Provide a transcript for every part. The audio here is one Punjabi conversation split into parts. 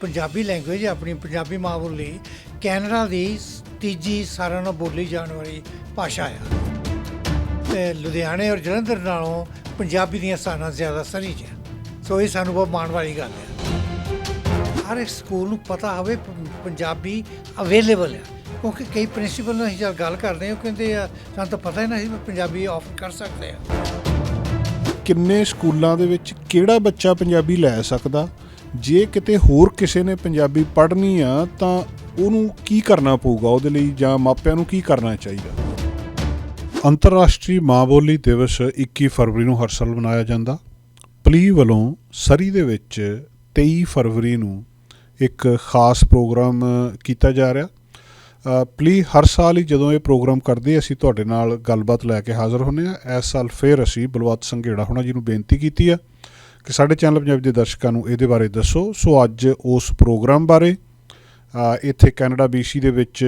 ਪੰਜਾਬੀ ਲੈਂਗੁਏਜ ਆਪਣੀ ਪੰਜਾਬੀ ਮਾਂ ਬੋਲੀ ਕੈਨੇਡਾ ਦੀ ਤੀਜੀ ਸਾਰਿਆਂ ਨਾਲ ਬੋਲੀ ਜਾਣ ਵਾਲੀ ਭਾਸ਼ਾ ਆ। ਤੇ ਲੁਧਿਆਣੇ ਔਰ ਜਲੰਧਰ ਨਾਲੋਂ ਪੰਜਾਬੀ ਦੀਆਂ ਸਾਨਾਂ ਜ਼ਿਆਦਾ ਸਰੀ ਚ ਆ। ਸੋ ਇਹ ਸਾਨੂੰ ਬਹੁਤ ਮਾਣ ਵਾਲੀ ਗੱਲ ਹੈ ਹਰ ਇੱਕ ਸਕੂਲ ਨੂੰ ਪਤਾ ਹੋਵੇ ਪੰਜਾਬੀ ਅਵੇਲੇਬਲ ਹੈ ਕਿਉਂਕਿ ਕਈ ਪ੍ਰਿੰਸੀਪਲ ਨਾਲ ਅਸੀਂ ਜਦ ਗੱਲ ਕਰਦੇ ਹਾਂ, ਉਹ ਕਹਿੰਦੇ ਆ, ਸਾਨੂੰ ਤਾਂ ਪਤਾ ਹੀ ਨਹੀਂ ਅਸੀਂ ਪੰਜਾਬੀ ਆਫਰ ਕਰ ਸਕਦੇ ਆ। ਕਿੰਨੇ ਸਕੂਲਾਂ ਦੇ ਵਿੱਚ ਕਿਹੜਾ ਬੱਚਾ ਪੰਜਾਬੀ ਲੈ ਸਕਦਾ? ਜੇ ਕਿਤੇ ਹੋਰ ਕਿਸੇ ਨੇ ਪੰਜਾਬੀ ਪੜ੍ਹਨੀ ਆ, ਤਾਂ ਉਹਨੂੰ ਕੀ ਕਰਨਾ ਪਊਗਾ? ਉਹਦੇ ਲਈ ਜਾਂ ਮਾਪਿਆਂ ਨੂੰ ਕੀ ਕਰਨਾ ਚਾਹੀਦਾ? ਅੰਤਰਰਾਸ਼ਟਰੀ ਮਾਂ ਬੋਲੀ ਦਿਵਸ 21 ਫਰਵਰੀ ਨੂੰ ਹਰ ਸਾਲ ਮਨਾਇਆ ਜਾਂਦਾ। ਪਲੀ ਵੱਲੋਂ ਸਰੀ ਦੇ ਵਿੱਚ 23 ਫਰਵਰੀ ਨੂੰ ਇੱਕ ਖਾਸ ਪ੍ਰੋਗਰਾਮ ਕੀਤਾ ਜਾ ਰਿਹਾ। ਪਲੀ ਹਰ ਸਾਲ ਹੀ ਜਦੋਂ ਇਹ ਪ੍ਰੋਗਰਾਮ ਕਰਦੇ, ਅਸੀਂ ਤੁਹਾਡੇ ਨਾਲ ਗੱਲਬਾਤ ਲੈ ਕੇ ਹਾਜ਼ਰ ਹੁੰਨੇ ਆ ਇਸ ਸਾਲ ਫੇਰ ਅਸੀਂ ਬਲਵੰਤ ਸੰਘੇੜਾ ਹੋਣਾ ਜੀ ਨੂੰ ਬੇਨਤੀ ਕੀਤੀ ਆ ਕਿ ਸਾਡੇ ਚੈਨਲ ਪੰਜਾਬੀ ਦੇ ਦਰਸ਼ਕਾਂ ਨੂੰ ਇਹਦੇ ਬਾਰੇ ਦੱਸੋ। ਸੋ ਅੱਜ ਉਸ ਪ੍ਰੋਗਰਾਮ ਬਾਰੇ ਇੱਥੇ ਕੈਨੇਡਾ BC ਦੇ ਵਿੱਚ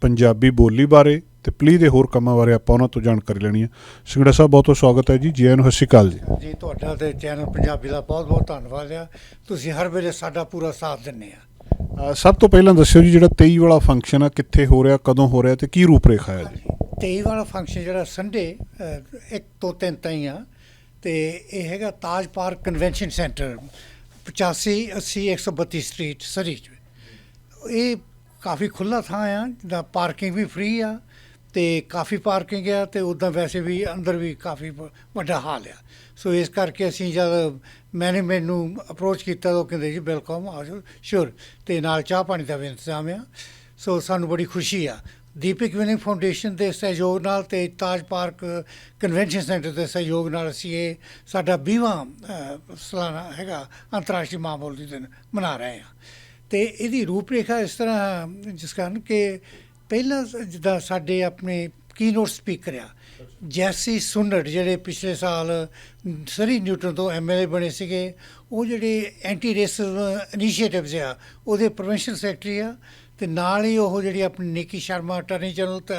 ਪੰਜਾਬੀ ਬੋਲੀ ਬਾਰੇ ਤੇ ਪਲੀ ਦੇ ਹੋਰ ਕੰਮਾਂ ਬਾਰੇ ਆਪਾਂ ਉਹਨਾਂ ਤੋਂ ਜਾਣਕਾਰੀ ਲੈਣੀ ਹੈ। ਸੰਘੇੜਾ ਸਾਹਿਬ ਬਹੁਤ ਬਹੁਤ ਸਵਾਗਤ ਹੈ ਜੀ। ਜੀ ਆਇਆਂ ਸਤਿ ਸ਼੍ਰੀ ਅਕਾਲ ਜੀ। ਜੀ ਤੁਹਾਡਾ ਤੇ ਚੈਨਲ ਪੰਜਾਬੀ ਦਾ ਬਹੁਤ ਬਹੁਤ ਧੰਨਵਾਦ ਆ। ਤੁਸੀਂ ਹਰ ਵੇਲੇ ਸਾਡਾ ਪੂਰਾ ਸਾਥ ਦਿੰਦੇ ਆ। ਸਭ ਤੋਂ ਪਹਿਲਾਂ ਦੱਸਿਓ ਜੀ ਜਿਹੜਾ 23 ਵਾਲਾ ਫੰਕਸ਼ਨ ਆ ਕਿੱਥੇ ਹੋ ਰਿਹਾ ਕਦੋਂ ਹੋ ਰਿਹਾ ਤੇ ਕੀ ਰੂਪਰੇਖਾ ਹੈ ਜੀ? 23 ਵਾਲਾ ਫੰਕਸ਼ਨ ਜਿਹੜਾ ਸੰਡੇ 1 ਤੋਂ 3 ਤਾਈਂ ਆ। ਤੇ ਇਹ ਹੈਗਾ Taj park convention centre 85 80 132 street Surrey ਚ। ਇਹ ਕਾਫੀ ਖੁੱਲਾ ਥਾਂ ਆ ਜਿਹਦਾ ਪਾਰਕਿੰਗ ਵੀ ਫ੍ਰੀ ਆ ਤੇ ਕਾਫੀ ਪਾਰਕਿੰਗ ਆ ਤੇ ਉਦਾਂ ਵੈਸੇ ਵੀ ਅੰਦਰ ਵੀ ਕਾਫੀ ਵ- ਵੱਡਾ ਹਾਲ ਆ। ਸੋ ਇਸ ਕਰਕੇ ਅਸੀਂ ਜਦ ਮੈਨੇਜਮੈਂਟ ਨੂੰ ਅਪਰੋਚ ਕੀਤਾ ਤਾਂ ਉਹ ਕਹਿੰਦੇ ਜੀ ਵੈਲਕਮ ਆ ਜਾਓ ਸ਼ੋਰ, ਤੇ ਨਾਲ ਚਾਹ ਪਾਣੀ ਦਾ ਵੀ ਇੰਤਜ਼ਾਮ ਆ। ਸੋ ਸਾਨੂੰ ਬੜੀ ਖੁਸ਼ੀ ਆ। ਦੀਪਕ ਵਿਨਿੰਗ ਫਾਊਂਡੇਸ਼ਨ ਦੇ ਸਹਿਯੋਗ ਨਾਲ ਤੇ ਤਾਜ ਪਾਰਕ ਕਨਵੈਨਸ਼ਨ ਸੈਂਟਰ ਦੇ ਸਹਿਯੋਗ ਨਾਲ ਅਸੀਂ ਇਹ ਸਾਡਾ 20ਵਾਂ ਸਾਲਾਨਾ ਹੈਗਾ ਅੰਤਰਰਾਸ਼ਟਰੀ ਮਾਂ ਬੋਲੀ ਦਿਨ ਮਨਾ ਰਹੇ ਹਾਂ। ਤੇ ਇਹਦੀ ਰੂਪਰੇਖਾ ਇਸ ਤਰ੍ਹਾਂ ਜਿਸ ਕਾਰਨ ਕਿ ਪਹਿਲਾਂ ਜਿੱਦਾਂ ਸਾਡੇ ਆਪਣੇ ਕੀਨੋਟ ਸਪੀਕਰ ਆ, ਜੈਸੀ ਸੁਨਟ ਜਿਹੜੇ ਪਿਛਲੇ ਸਾਲ ਸਰੀ ਨਿਊਟਨ ਤੋਂ ਐਮਐਲਏ ਬਣੇ ਸੀਗੇ, ਉਹ ਜਿਹੜੇ ਐਂਟੀ ਰੇਸਿਜ਼ਮ ਇਨੀਸ਼ੀਏਟਿਵਸ ਆ, ਉਹਦੇ ਪ੍ਰੋਵਿੰਸ਼ੀਅਲ ਸੈਕਟਰੀ ਆ ਤੇ ਨਾਲ ਹੀ ਉਹ ਜਿਹੜੀ ਆਪਣੀ ਨਿੱਕੀ ਸ਼ਰਮਾ ਅਟਾਰਨੀ ਜਨਰਲ ਤੇ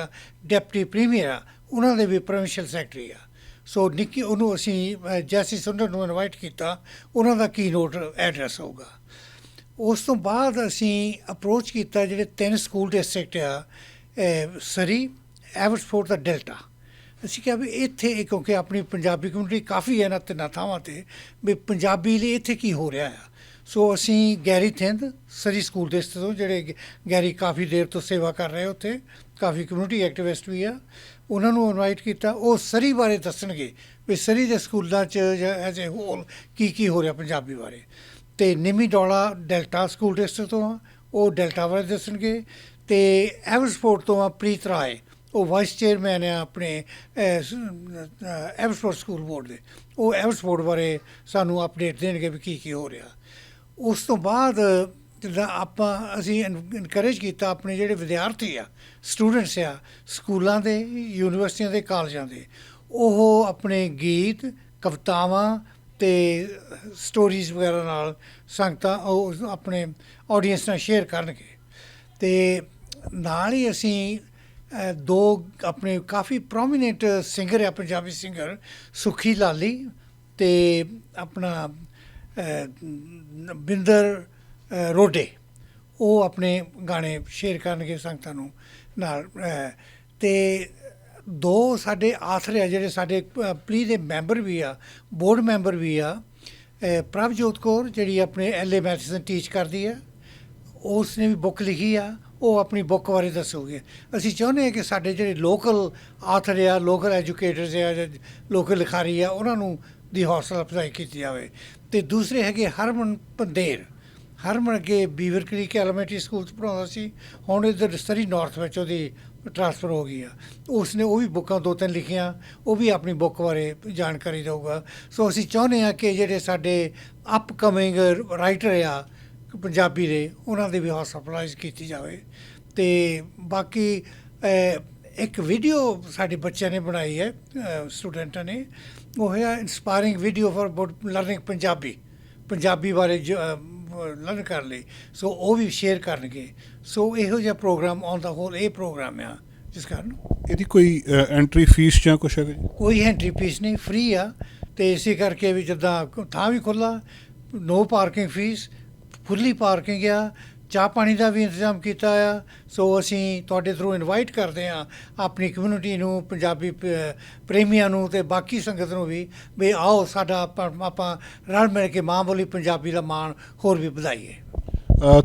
ਡਿਪਟੀ ਪ੍ਰੀਮੀਅਰ ਆ, ਉਹਨਾਂ ਦੇ ਵੀ ਪ੍ਰੋਵਿੰਸ਼ੀਅਲ ਸੈਕਟਰੀ ਆ। ਸੋ ਨਿੱਕੀ ਉਹਨੂੰ ਅਸੀਂ ਜੈਸੀ ਸੁੰਦਰ ਨੂੰ ਇਨਵਾਈਟ ਕੀਤਾ, ਉਹਨਾਂ ਦਾ ਕੀ ਨੋਟ ਐਡਰੈਸ ਹੋਊਗਾ। ਉਸ ਤੋਂ ਬਾਅਦ ਅਸੀਂ ਅਪਰੋਚ ਕੀਤਾ ਜਿਹੜੇ ਤਿੰਨ ਸਕੂਲ ਡਿਸਟ੍ਰਿਕਟ ਆ ਸਰੀ ਐਵਰਸਫੋਰਡ ਦਾ ਡੈਲਟਾ ਅਸੀਂ ਕਿਹਾ ਵੀ ਇੱਥੇ ਇਹ ਕਿਉਂਕਿ ਆਪਣੀ ਪੰਜਾਬੀ ਕਮਿਊਨਿਟੀ ਕਾਫੀ ਹੈ ਨਾ ਤਿੰਨਾਂ ਥਾਵਾਂ ਤੇ, ਵੀ ਪੰਜਾਬੀ ਲਈ ਇੱਥੇ ਕੀ ਹੋ ਰਿਹਾ ਆ? ਸੋ ਅਸੀਂ Garry Thind, Surrey school district ਤੋਂ, ਜਿਹੜੇ ਗ- ਗੈਰੀ ਕਾਫੀ ਦੇਰ ਤੋਂ ਸੇਵਾ ਕਰ ਰਹੇ ਉੱਥੇ, ਕਾਫੀ ਕਮਿਊਨਿਟੀ ਐਕਟਿਵਿਸਟ ਵੀ ਆ, ਉਹਨਾਂ ਨੂੰ ਇਨਵਾਈਟ ਕੀਤਾ। ਉਹ ਸਰੀ ਬਾਰੇ ਦੱਸਣਗੇ ਵੀ ਸਰੀ ਦੇ ਸਕੂਲਾਂ 'ਚ ਜਾਂ ਐਜ਼ ਏ ਹੋਲ ਕੀ ਕੀ ਹੋ ਰਿਹਾ ਪੰਜਾਬੀ ਬਾਰੇ। ਤੇ ਨਿਮੀ ਡੋਲਾ ਡੈਲਟਾ ਸਕੂਲ ਡਿਸਟ੍ਰਿਕਟ ਤੋਂ ਆ, ਉਹ ਡੈਲਟਾ ਬਾਰੇ ਦੱਸਣਗੇ। ਤੇ ਐਵਰਸਪੋਰਟ ਤੋਂ ਆ ਪ੍ਰੀਤ ਰਾਏ, ਉਹ ਵਾਈਸ ਚੇਅਰਮੈਨ ਆ ਆਪਣੇ ਐਵਰਸਪੋਰਟ ਸਕੂਲ ਬੋਰਡ ਦੇ। ਉਹ ਐਵਰਸਪੋਰਟ ਬਾਰੇ ਸਾਨੂੰ ਅਪਡੇਟ ਦੇਣਗੇ ਵੀ ਕੀ ਕੀ ਹੋ ਰਿਹਾ। ਉਸ ਤੋਂ ਬਾਅਦ, ਜਿੱਦਾਂ ਆਪਾਂ, ਅਸੀਂ ਇਨਕਰੇਜ ਕੀਤਾ ਆਪਣੇ ਜਿਹੜੇ ਵਿਦਿਆਰਥੀ ਆ ਸਟੂਡੈਂਟਸ ਆ, ਸਕੂਲਾਂ ਦੇ, ਯੂਨੀਵਰਸਿਟੀਆਂ ਦੇ, ਕਾਲਜਾਂ ਦੇ, ਉਹ ਆਪਣੇ ਗੀਤ, ਕਵਿਤਾਵਾਂ ਤੇ ਸਟੋਰੀਜ਼ ਵਗੈਰਾ ਨਾਲ ਸੰਗਤਾਂ ਉਹ ਆਪਣੇ ਆਡੀਅנס ਨਾਲ ਸ਼ੇਅਰ ਕਰਨਗੇ। ਤੇ ਨਾਲ ਹੀ ਅਸੀਂ ਦੋ ਆਪਣੇ ਕਾਫੀ ਪ੍ਰੋਮੀਨੈਂਟ ਸਿੰਗਰ ਆ, ਪੰਜਾਬੀ ਸਿੰਗਰ ਸੁਖੀ ਲਾਲੀ ਤੇ ਆਪਣਾ ਬਿੰਦਰ ਰੋਡੇ ਉਹ ਆਪਣੇ ਗਾਣੇ ਸ਼ੇਅਰ ਕਰਨਗੇ ਸੰਗਤਾਂ ਨੂੰ ਨਾਲ ਅ, ਤੇ ਦੋ ਸਾਡੇ ਆਥਰ ਆ ਜਿਹੜੇ ਸਾਡੇ ਪਲੀ ਦੇ ਮੈਂਬਰ ਵੀ ਆ ਬੋਰਡ ਮੈਂਬਰ ਵੀ ਆ ਪ੍ਰਭਜੋਤ ਕੌਰ ਜਿਹੜੀ ਆਪਣੇ ਐਲਏ ਮੈਥਿਸਨ ਟੀਚ ਕਰਦੀ ਆ ਉਸ ਨੇ ਵੀ ਬੁੱਕ ਲਿਖੀ ਆ ਉਹ ਆਪਣੀ ਬੁੱਕ ਬਾਰੇ ਦੱਸੋਗੇ। ਅਸੀਂ ਚਾਹੁੰਦੇ ਹਾਂ ਕਿ ਸਾਡੇ ਜਿਹੜੇ ਲੋਕਲ ਆਥਰ ਆ ਲੋਕਲ ਐਜੂਕੇਟਰਸ ਆ ਜਾਂ ਲੋਕਲ ਲਿਖਾਰੀ ਆ ਉਹਨਾਂ ਨੂੰ ਦੀ ਹੌਸਲਾ ਅਫਜ਼ਾਈ ਕੀਤੀ ਜਾਵੇ। ਤੇ ਦੂਸਰੇ ਹੈਗੇ ਹਰਮਨ ਪੰਦੇਰ। ਹਰਮਨ ਅੱਗੇ ਬੀਵਰ ਕ੍ਰੀਕ ਐਲੀਮੈਂਟਰੀ ਸਕੂਲ ਚ ਪੜਾਉਂਦਾ ਸੀ। ਹੁਣ ਇੱਧਰ ਸਰੀ ਨਾਰਥ ਵਿੱਚ ਉਹਦੀ ਟ੍ਰਾਂਸਫਰ ਹੋ ਗਈ ਆ। ਉਸਨੇ ਉਹ ਵੀ ਬੁੱਕਾਂ ਦੋ ਤਿੰਨ ਲਿਖੀਆਂ, ਉਹ ਵੀ ਆਪਣੀ ਬੁੱਕ ਬਾਰੇ ਜਾਣਕਾਰੀ ਦੇਊਗਾ। ਸੋ ਅਸੀਂ ਚਾਹੁੰਦੇ ਹਾਂ ਕਿ ਜਿਹੜੇ ਸਾਡੇ ਅਪਕਮਿੰਗ ਰਾਈਟਰ ਆ, ਪੰਜਾਬੀ ਦੇ, ਉਹਨਾਂ ਦੇ ਵੀ ਹੌਸਲਾ ਅਫਜ਼ਾਈ ਕੀਤੀ ਜਾਵੇ। ਤੇ ਬਾਕੀ ਇੱਕ ਵੀਡੀਓ ਸਾਡੇ ਬੱਚਿਆਂ ਨੇ ਬਣਾਈ ਹੈ ਸਟੂਡੈਂਟਾਂ ਨੇ। ਉਹ ਹੈ inspiring video for learning Punjabi Punjabi ਬਾਰੇ ਲਰਨ ਕਰਨ ਲਈ। ਸੋ ਉਹ ਵੀ ਸ਼ੇਅਰ ਕਰਨਗੇ। ਸੋ ਇਹੋ ਜਿਹਾ ਪ੍ਰੋਗਰਾਮ ਔਨ ਦਾ ਹੋਲ ਇਹ ਪ੍ਰੋਗਰਾਮ ਆ ਜਿਸ ਕਾਰਨ ਇਹਦੀ ਕੋਈ ਐਂਟਰੀ ਫੀਸ ਜਾਂ ਕੁਛ ਜੀ? ਕੋਈ ਐਂਟਰੀ ਫੀਸ ਨਹੀਂ ਫ੍ਰੀ ਆ। ਤੇ ਇਸੇ ਕਰਕੇ ਵੀ ਜਿੱਦਾਂ ਥਾਂ ਵੀ ਖੁੱਲਾ no parking fee fully parking ਆ। ਚਾਹ ਪਾਣੀ ਦਾ ਵੀ ਇੰਤਜ਼ਾਮ ਕੀਤਾ ਆ। ਸੋ ਅਸੀਂ ਤੁਹਾਡੇ ਥਰੂ ਇਨਵਾਈਟ ਕਰਦੇ ਆ ਆਪਣੀ ਕਮਿਊਨਿਟੀ ਨੂੰ ਪੰਜਾਬੀ ਪ੍ਰੇਮੀਆਂ ਨੂੰ ਤੇ ਬਾਕੀ ਸੰਗਤ ਨੂੰ ਵੀ ਵੀ ਆਓ ਸਾਡਾ ਆਪਾਂ ਰਲ ਮਿਲ ਕੇ ਮਾਂ ਬੋਲੀ ਪੰਜਾਬੀ ਦਾ ਮਾਣ ਹੋਰ ਵੀ ਵਧਾਈਏ।